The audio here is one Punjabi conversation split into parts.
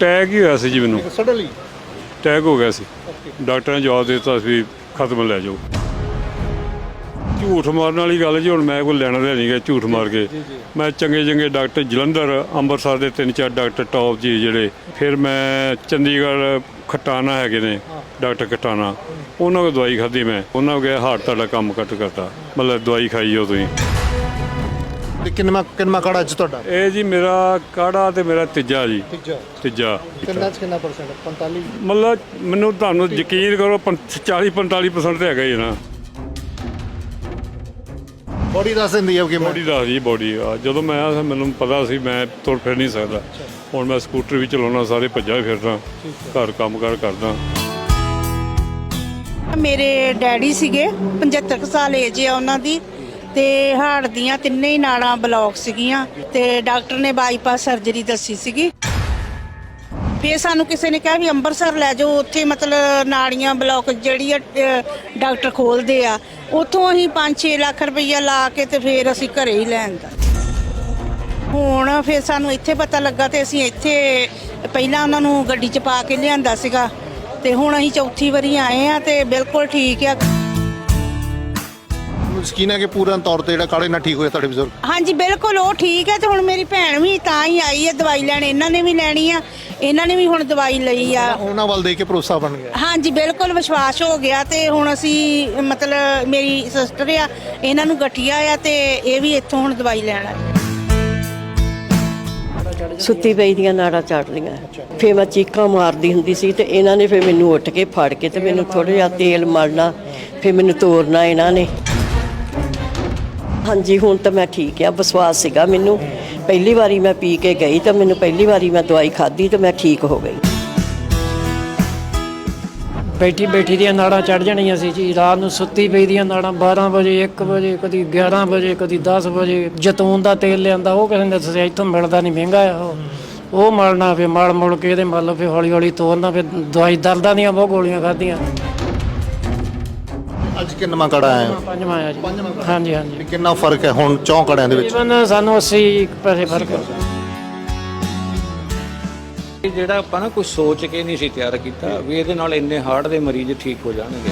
ਟੈਗ ਹੀ ਹੋਇਆ ਸੀ ਜੀ ਮੈਨੂੰ। ਸਡਨਲੀ ਟੈਗ ਹੋ ਗਿਆ ਸੀ। ਡਾਕਟਰ ਨੇ ਜਵਾਬ ਦੇ ਦਿੱਤਾ ਸੀ ਖਤਮ ਲੈ ਜਾਓ। ਝੂਠ ਮਾਰਨ ਵਾਲੀ ਗੱਲ ਜੀ ਹੁਣ ਮੈਂ ਕੋਈ ਲੈਣਾ ਦੇ ਨਹੀਂ ਗਿਆ ਝੂਠ ਮਾਰ ਕੇ। ਮੈਂ ਚੰਗੇ ਚੰਗੇ ਡਾਕਟਰ ਜਲੰਧਰ ਅੰਮ੍ਰਿਤਸਰ ਦੇ ਤਿੰਨ ਚਾਰ ਡਾਕਟਰ ਟੌਪ ਜੀ ਜਿਹੜੇ। ਫਿਰ ਮੈਂ ਚੰਡੀਗੜ੍ਹ ਖਟਾਣਾ ਹੈਗੇ ਨੇ ਡਾਕਟਰ ਖਟਾਣਾ। ਉਹਨਾਂ ਕੋਲ ਦਵਾਈ ਖਾਧੀ ਮੈਂ। ਉਹਨਾਂ ਕੋਲ ਗਿਆ ਹਾਰਟ ਤੁਹਾਡਾ ਕੰਮ ਕੱਟ ਕਰਤਾ। ਮਤਲਬ ਦਵਾਈ ਖਾਈ ਜਾਓ ਤੁਸੀਂ। ਤੇ ਕਿੰਨਾ ਕਿੰਨਾ ਕਾੜਾ ਅੱਜ ਤੁਹਾਡਾ? ਇਹ ਜੀ ਮੇਰਾ ਕਾੜਾ ਤੇ ਮੇਰਾ ਤੀਜਾ ਜੀ। ਤੀਜਾ। ਤੀਜਾ। ਕਿੰਨਾ ਚ ਕਿੰਨਾ ਪਰਸੈਂਟ 45 ਮਤਲਬ ਮੈਨੂੰ ਤੁਹਾਨੂੰ ਯਕੀਨ ਕਰੋ 40 45% ਤੇ ਹੈਗਾ ਹੀ ਨਾ। ਬੋਡੀ ਦੱਸ ਦਿੰਦੀ ਹੈ ਕਿ ਬੋਡੀ ਦਾ ਜੀ ਬੋਡੀ ਜਦੋਂ ਮੈਂ ਆਇਆ ਮੈਨੂੰ ਪਤਾ ਸੀ ਮੈਂ ਤੁਰ ਫਿਰ ਨਹੀਂ ਸਕਦਾ। ਹੁਣ ਮੈਂ ਸਕੂਟਰ ਵੀ ਚਲਾਉਣਾ ਸਾਰੇ ਭੱਜਾ ਫਿਰਦਾ। ਘਰ ਕੰਮ ਕਾਰ ਕਰਦਾ। ਮੇਰੇ ਡੈਡੀ ਸੀਗੇ 75 ਕੁ ਸਾਲ ਏਜ ਆ ਉਹਨਾਂ ਦੀ। ਤੇ ਹਾਰਟ ਦੀਆਂ ਤਿੰਨੇ ਹੀ ਨਾੜਾਂ ਬਲੌਕ ਸੀਗੀਆਂ ਤੇ ਡਾਕਟਰ ਨੇ ਬਾਈਪਾਸ ਸਰਜਰੀ ਦੱਸੀ ਸੀਗੀ। ਫੇਰ ਸਾਨੂੰ ਕਿਸੇ ਨੇ ਕਿਹਾ ਵੀ ਅੰਮ੍ਰਿਤਸਰ ਲੈ ਜਾਓ ਉੱਥੇ ਮਤਲਬ ਨਾੜੀਆਂ ਬਲੌਕ ਜਿਹੜੀ ਆ ਅਹ, ਡਾਕਟਰ ਖੋਲਦੇ ਆ। ਉੱਥੋਂ ਅਸੀਂ 5-6 ਲੱਖ ਰੁਪਈਆ ਲਾ ਕੇ ਤੇ ਫੇਰ ਅਸੀਂ ਘਰੇ ਹੀ ਲੈਣ ਦਾ। ਹੁਣ ਫਿਰ ਸਾਨੂੰ ਇੱਥੇ ਪਤਾ ਲੱਗਾ ਤੇ ਅਸੀਂ ਇੱਥੇ ਪਹਿਲਾਂ ਉਹਨਾਂ ਨੂੰ ਗੱਡੀ 'ਚ ਪਾ ਕੇ ਲਿਆਂਦਾ ਸੀਗਾ। ਤੇ ਹੁਣ ਅਸੀਂ ਚੌਥੀ ਵਾਰੀ ਆਏ ਆ ਤੇ ਬਿਲਕੁਲ ਠੀਕ ਆ। ਸਕੀਨ ਹੈ ਕਿ ਪੂਰਨ ਤੌਰ ਤੇ ਜਿਹੜਾ ਕਾੜੇ ਨਾਲ ਠੀਕ ਹੋਇਆ ਤੁਹਾਡੇ ਬਜ਼ੁਰਗ? ਹਾਂਜੀ ਬਿਲਕੁਲ ਉਹ ਠੀਕ ਹੈ ਤੇ ਹੁਣ ਮੇਰੀ ਭੈਣ ਵੀ ਤਾਂ ਹੀ ਆਈ ਹੈ ਦਵਾਈ ਲੈਣ। ਇਹਨਾਂ ਨੇ ਵੀ ਲੈਣੀ ਆ ਇਹਨਾਂ ਨੇ ਵੀ ਹੁਣ ਦਵਾਈ ਲਈ ਆ। ਉਹਨਾਂ ਵੱਲ ਦੇ ਕੇ ਭਰੋਸਾ ਬਣ ਗਿਆ। ਹਾਂਜੀ ਬਿਲਕੁਲ ਵਿਸ਼ਵਾਸ ਹੋ ਗਿਆ ਤੇ ਹੁਣ ਅਸੀਂ ਮਤਲਬ ਮੇਰੀ ਸਿਸਟਰ ਆ ਇਹਨਾਂ ਨੂੰ ਗਠੀਆ ਆ ਤੇ ਇਹ ਵੀ ਇੱਥੋਂ ਹੁਣ ਦਵਾਈ ਲੈਣ ਆਏ। ਸੁੱਤੀ ਪਈ ਦੀਆਂ ਨਾੜਾਂ ਚਾਟ ਲੀਆਂ ਫੇ ਮੈਂ ਚੀਕਾਂ ਮਾਰਦੀ ਹੁੰਦੀ ਸੀ ਤੇ ਇਹਨਾਂ ਨੇ ਫੇ ਮੈਨੂੰ ਉੱਠ ਕੇ ਫੜ ਕੇ ਤੇ ਮੈਨੂੰ ਥੋੜਾ ਜਿਹਾ ਤੇਲ ਮਲਣਾ ਫੇ ਮੈਨੂੰ ਤੋਰਨਾ ਇਹਨਾਂ ਨੇ। ਹਾਂਜੀ, ਹੁਣ ਤਾਂ ਮੈਂ ਠੀਕ ਆ, ਵਿਸ਼ਵਾਸ ਸੀਗਾ ਮੈਨੂੰ। ਪਹਿਲੀ ਵਾਰੀ ਮੈਂ ਪੀ ਕੇ ਗਈ ਤਾਂ ਮੈਨੂੰ ਪਹਿਲੀ ਵਾਰੀ ਮੈਂ ਦਵਾਈ ਖਾਧੀ ਤੇ ਮੈਂ ਠੀਕ ਹੋ ਗਈ। ਬੈਠੀ ਬੈਠੀ ਦੀਆਂ ਨਾੜਾਂ ਚੜ ਜਾਣੀਆਂ ਸੀ ਜੀ। ਰਾਤ ਨੂੰ ਸੁੱਤੀ ਪਈ ਦੀਆਂ ਨਾੜਾਂ 12 ਵਜੇ 1 ਵਜੇ, ਕਦੀ 11 ਵਜੇ, ਕਦੀ 10 ਵਜੇ। ਜੈਤੂਨ ਦਾ ਤੇਲ ਲਿਆਂਦਾ, ਉਹ ਕਿਸੇ ਨੇ ਦੱਸਿਆ ਇੱਥੋਂ ਮਿਲਦਾ ਨਹੀਂ, ਮਹਿੰਗਾ ਆ ਉਹ। ਉਹ ਮਲਣਾ ਫੇ ਮਲ ਮੁਲ ਕੇ ਇਹਦੇ ਮਲ ਫੇ ਹੌਲੀ ਹੌਲੀ ਤੋਰਨਾ ਫੇ ਦਵਾਈ ਦਰਦਾਂ ਦੀਆਂ ਬਹੁਤ ਗੋਲੀਆਂ ਖਾਧੀਆਂ। ਅੱਜ ਕਿੰਨਾ ਕਾੜਾ ਆਇਆ ਪੰਜਵਾਂ ਆ ਜੀ। ਹਾਂਜੀ ਹਾਂਜੀ। ਤੇ ਕਿੰਨਾ ਫ਼ਰਕ ਹੈ ਹੁਣ ਚੌਂ ਕੜਿਆਂ ਦੇ ਵਿੱਚ? ਜੀਵਨ ਸਾਨੂੰ 80 ਪੈਸੇ ਫ਼ਰਕ ਹੈ। ਇਹ ਜਿਹੜਾ ਆਪਾਂ ਨਾ ਕੁਝ ਸੋਚ ਕੇ ਨਹੀਂ ਸੀ ਤਿਆਰ ਕੀਤਾ ਵੀ ਇਹਦੇ ਨਾਲ ਇੰਨੇ ਹਾਰਟ ਦੇ ਮਰੀਜ਼ ਠੀਕ ਹੋ ਜਾਣਗੇ।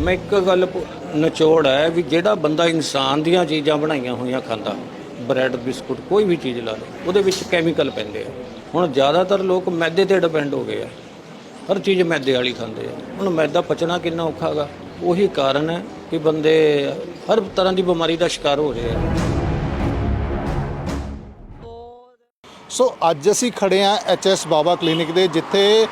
ਮੈਂ ਇੱਕ ਗੱਲ ਪ- ਨਿਚੋੜ ਹੈ ਵੀ ਜਿਹੜਾ ਬੰਦਾ ਇਨਸਾਨ ਦੀਆਂ ਚੀਜ਼ਾਂ ਬਣਾਈਆਂ ਹੋਈਆਂ ਖਾਂਦਾ ਬ੍ਰੈਡ ਬਿਸਕੁਟ ਕੋਈ ਵੀ ਚੀਜ਼ ਲਾ ਲਓ ਉਹਦੇ ਵਿੱਚ ਕੈਮੀਕਲ ਪੈਂਦੇ ਆ। ਹੁਣ ਜ਼ਿਆਦਾਤਰ ਲੋਕ ਮੈਦੇ ਤੇ ਡਿਪੈਂਡ ਹੋ ਗਏ ਆ। ਹਰ ਚੀਜ਼ ਮੈਦੇ ਵਾਲੀ ਖਾਂਦੇ ਆ। ਹੁਣ ਮੈਦਾ ਪਚਣਾ ਕਿੰਨਾ ਔਖਾ ਹੈਗਾ ਉਹੀ ਕਾਰਨ ਹੈ ਕਿ ਬੰਦੇ ਹਰ ਤਰ੍ਹਾਂ ਦੀ ਬਿਮਾਰੀ ਦਾ ਸ਼ਿਕਾਰ ਹੋ ਰਹੇ ਆ। ਸੋ ਅੱਜ ਅਸੀਂ ਖੜੇ ਆ ਐਚਐਸ ਬਾਬਾ ਕਲੀਨਿਕ ਦੇ, ਜਿੱਥੇ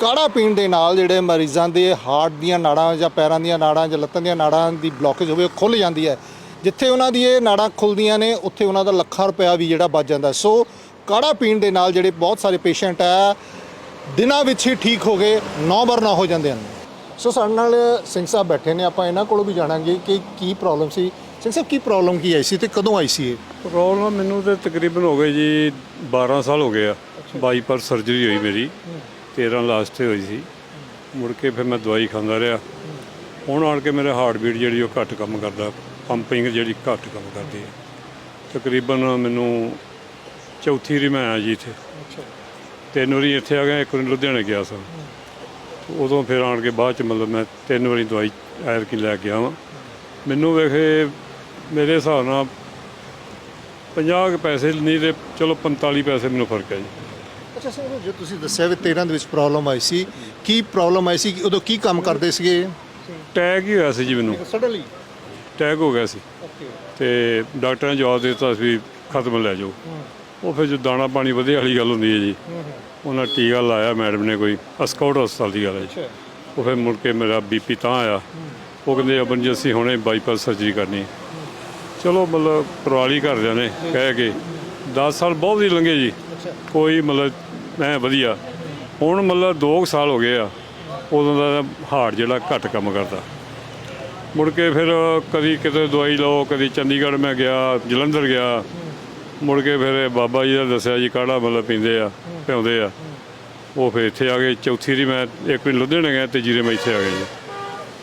ਕਾੜਾ ਪੀਣ ਦੇ ਨਾਲ ਜਿਹੜੇ ਮਰੀਜ਼ਾਂ ਦੇ ਹਾਰਟ ਦੀਆਂ ਨਾੜਾਂ ਜਾਂ ਪੈਰਾਂ ਦੀਆਂ ਨਾੜਾਂ ਜਾਂ ਲੱਤਾਂ ਦੀਆਂ ਨਾੜਾਂ ਦੀ ਬਲੌਕੇਜ ਹੋਵੇ, ਉਹ ਖੁੱਲ ਜਾਂਦੀ ਹੈ। ਜਿੱਥੇ ਉਹਨਾਂ ਦੀ ਇਹ ਨਾੜਾਂ ਖੁੱਲਦੀਆਂ ਨੇ, ਉੱਥੇ ਉਹਨਾਂ ਦਾ ਲੱਖਾਂ ਰੁਪਇਆ ਵੀ ਜਿਹੜਾ ਬਚ ਜਾਂਦਾ ਸੋ ਕਾੜਾ ਪੀਣ ਦੇ ਨਾਲ ਜਿਹੜੇ ਬਹੁਤ ਸਾਰੇ ਪੇਸ਼ੈਂਟ ਆ ਦਿਨਾਂ ਵਿੱਚ ਹੀ ਠੀਕ ਹੋ ਗਏ ਨੌ ਬਰ ਨਾ ਹੋ ਜਾਂਦੇ ਹਨ। ਸੋ ਸਾਡੇ ਨਾਲ ਸਿੰਘ ਸਾਹਿਬ ਬੈਠੇ ਨੇ ਆਪਾਂ ਇਹਨਾਂ ਕੋਲੋਂ ਵੀ ਜਾਣਾਂਗੇ ਕਿ ਕੀ ਪ੍ਰੋਬਲਮ ਸੀ। ਸਿੰਘ ਸਾਹਿਬ ਕੀ ਪ੍ਰੋਬਲਮ ਕੀ ਆਈ ਸੀ ਤੇ ਕਦੋਂ ਆਈ ਸੀ ਇਹ? ਪ੍ਰੋਬਲਮ ਮੈਨੂੰ ਤੇ ਤਕਰੀਬਨ ਹੋ ਗਏ ਜੀ 12 ਸਾਲ ਹੋ ਗਏ ਆ। ਬਾਈਪਾਸ ਸਰਜਰੀ ਹੋਈ ਮੇਰੀ। 13 ਲਾਸਟ ਤੇ ਹੋਈ ਸੀ। ਮੁੜ ਕੇ ਫਿਰ ਮੈਂ ਦਵਾਈ ਖਾਂਦਾ ਰਿਹਾ। ਹੁਣ ਆਣ ਕੇ ਮੇਰੇ ਹਾਰਟ ਬੀਟ ਜਿਹੜੀ ਉਹ ਘੱਟ ਕੰਮ ਕਰਦਾ। ਪੰਪਿੰਗ ਜਿਹੜੀ ਘੱਟ ਕੰਮ ਕਰਦੀ ਹੈ। ਤਕਰੀਬਨ ਮੈਨੂੰ ਚੌਥੀ ਵਾਰੀ ਮੈਂ ਆਇਆ ਜੀ ਇੱਥੇ। ਤਿੰਨ ਵਾਰੀ ਇੱਥੇ ਆ ਗਿਆ ਇੱਕ ਵਾਰੀ ਲੁਧਿਆਣੇ ਗਿਆ ਸਾਂ। ਉਦੋਂ ਫਿਰ ਆਣ ਕੇ ਬਾਅਦ ਚ ਮਤਲਬ ਮੈਂ ਤਿੰਨ ਵਾਰੀ ਦਵਾਈ ਐਰ ਕੀ ਲੈ ਕੇ ਆਵਾਂ। ਮੈਨੂੰ ਵੇਖੇ ਮੇਰੇ ਹਿਸਾਬ ਨਾਲ 50 ਕੁ ਪੈਸੇ ਨਹੀਂ ਤੇ ਚਲੋ 45 ਪੈਸੇ ਮੈਨੂੰ ਫ਼ਰਕ ਹੈ ਜੀ। ਅੱਛਾ ਸਰ ਜੋ ਤੁਸੀਂ ਦੱਸਿਆ ਵੀ 13 ਦੇ ਵਿੱਚ ਪ੍ਰੋਬਲਮ ਆਈ ਸੀ ਕੀ ਪ੍ਰੋਬਲਮ ਆਈ ਸੀ ਉਦੋਂ ਕੀ ਕੰਮ ਕਰਦੇ ਸੀਗੇ? ਟੈਗ ਹੀ ਹੋਇਆ ਸੀ ਜੀ ਮੈਨੂੰ। ਸਡਨਲੀ ਟੈਗ ਹੋ ਗਿਆ ਸੀ। ਤੇ ਡਾਕਟਰ ਨੇ ਜਵਾਬ ਦੇ ਦਿੱਤਾ ਸੀ ਵੀ ਖਤਮ ਲੈ ਜਾਓ। ਉਹ ਫਿਰ ਜੋ ਦਾਣਾ ਪਾਣੀ ਵਧੇ ਵਾਲੀ ਗੱਲ ਹੁੰਦੀ ਹੈ ਜੀ। ਉਹਨਾਂ ਟੀਕਾ ਲਾਇਆ ਮੈਡਮ ਨੇ ਕੋਈ ਅਸਕੌਟ ਹਸਪਤਾਲ ਦੀ ਗੱਲ ਹੈ ਜੀ। ਉਹ ਫਿਰ ਮੁੜ ਕੇ ਮੇਰਾ ਬੀਪੀ ਤਾਂ ਆਇਆ। ਉਹ ਕਹਿੰਦੇ ਐਮਰਜੈਂਸੀ ਹੁਣੇ ਬਾਈਪਾਸ ਸਰਜਰੀ ਕਰਨੀ ਚਲੋ ਮਤਲਬ ਪਰਵਾਲੀ ਘਰਦਿਆਂ ਨੇ ਕਹਿ ਕੇ 10 ਸਾਲ ਬਹੁਤ ਹੀ ਲੰਘੇ ਜੀ। ਕੋਈ ਮਤਲਬ ਐ ਵਧੀਆ। ਹੁਣ ਮਤਲਬ 2 ਸਾਲ ਹੋ ਗਏ ਆ ਉਦੋਂ ਦਾ ਹਾਰਟ ਜਿਹੜਾ ਘੱਟ ਕੰਮ ਕਰਦਾ। ਮੁੜ ਕੇ ਫਿਰ ਕਦੀ ਕਿਤੇ ਦਵਾਈ ਲਓ ਕਦੀ ਚੰਡੀਗੜ੍ਹ ਮੈਂ ਗਿਆ ਜਲੰਧਰ ਗਿਆ। ਮੁੜ ਕੇ ਫਿਰ ਇਹ ਬਾਬਾ ਜੀ ਦਾ ਦੱਸਿਆ ਜੀ ਕਾੜਾ ਮਤਲਬ ਪੀਂਦੇ ਆ ਪਿਆਉਂਦੇ ਆ। ਉਹ ਫਿਰ ਇੱਥੇ ਆ ਗਏ। ਚੌਥੀ ਦੀ ਮੈਂ ਇੱਕ ਵਾਰੀ ਲੁਧਿਆਣੇ ਗਿਆ ਤੇ ਜੀਰੇ ਮੈਂ ਇੱਥੇ ਆ ਗਿਆ ਜੀ।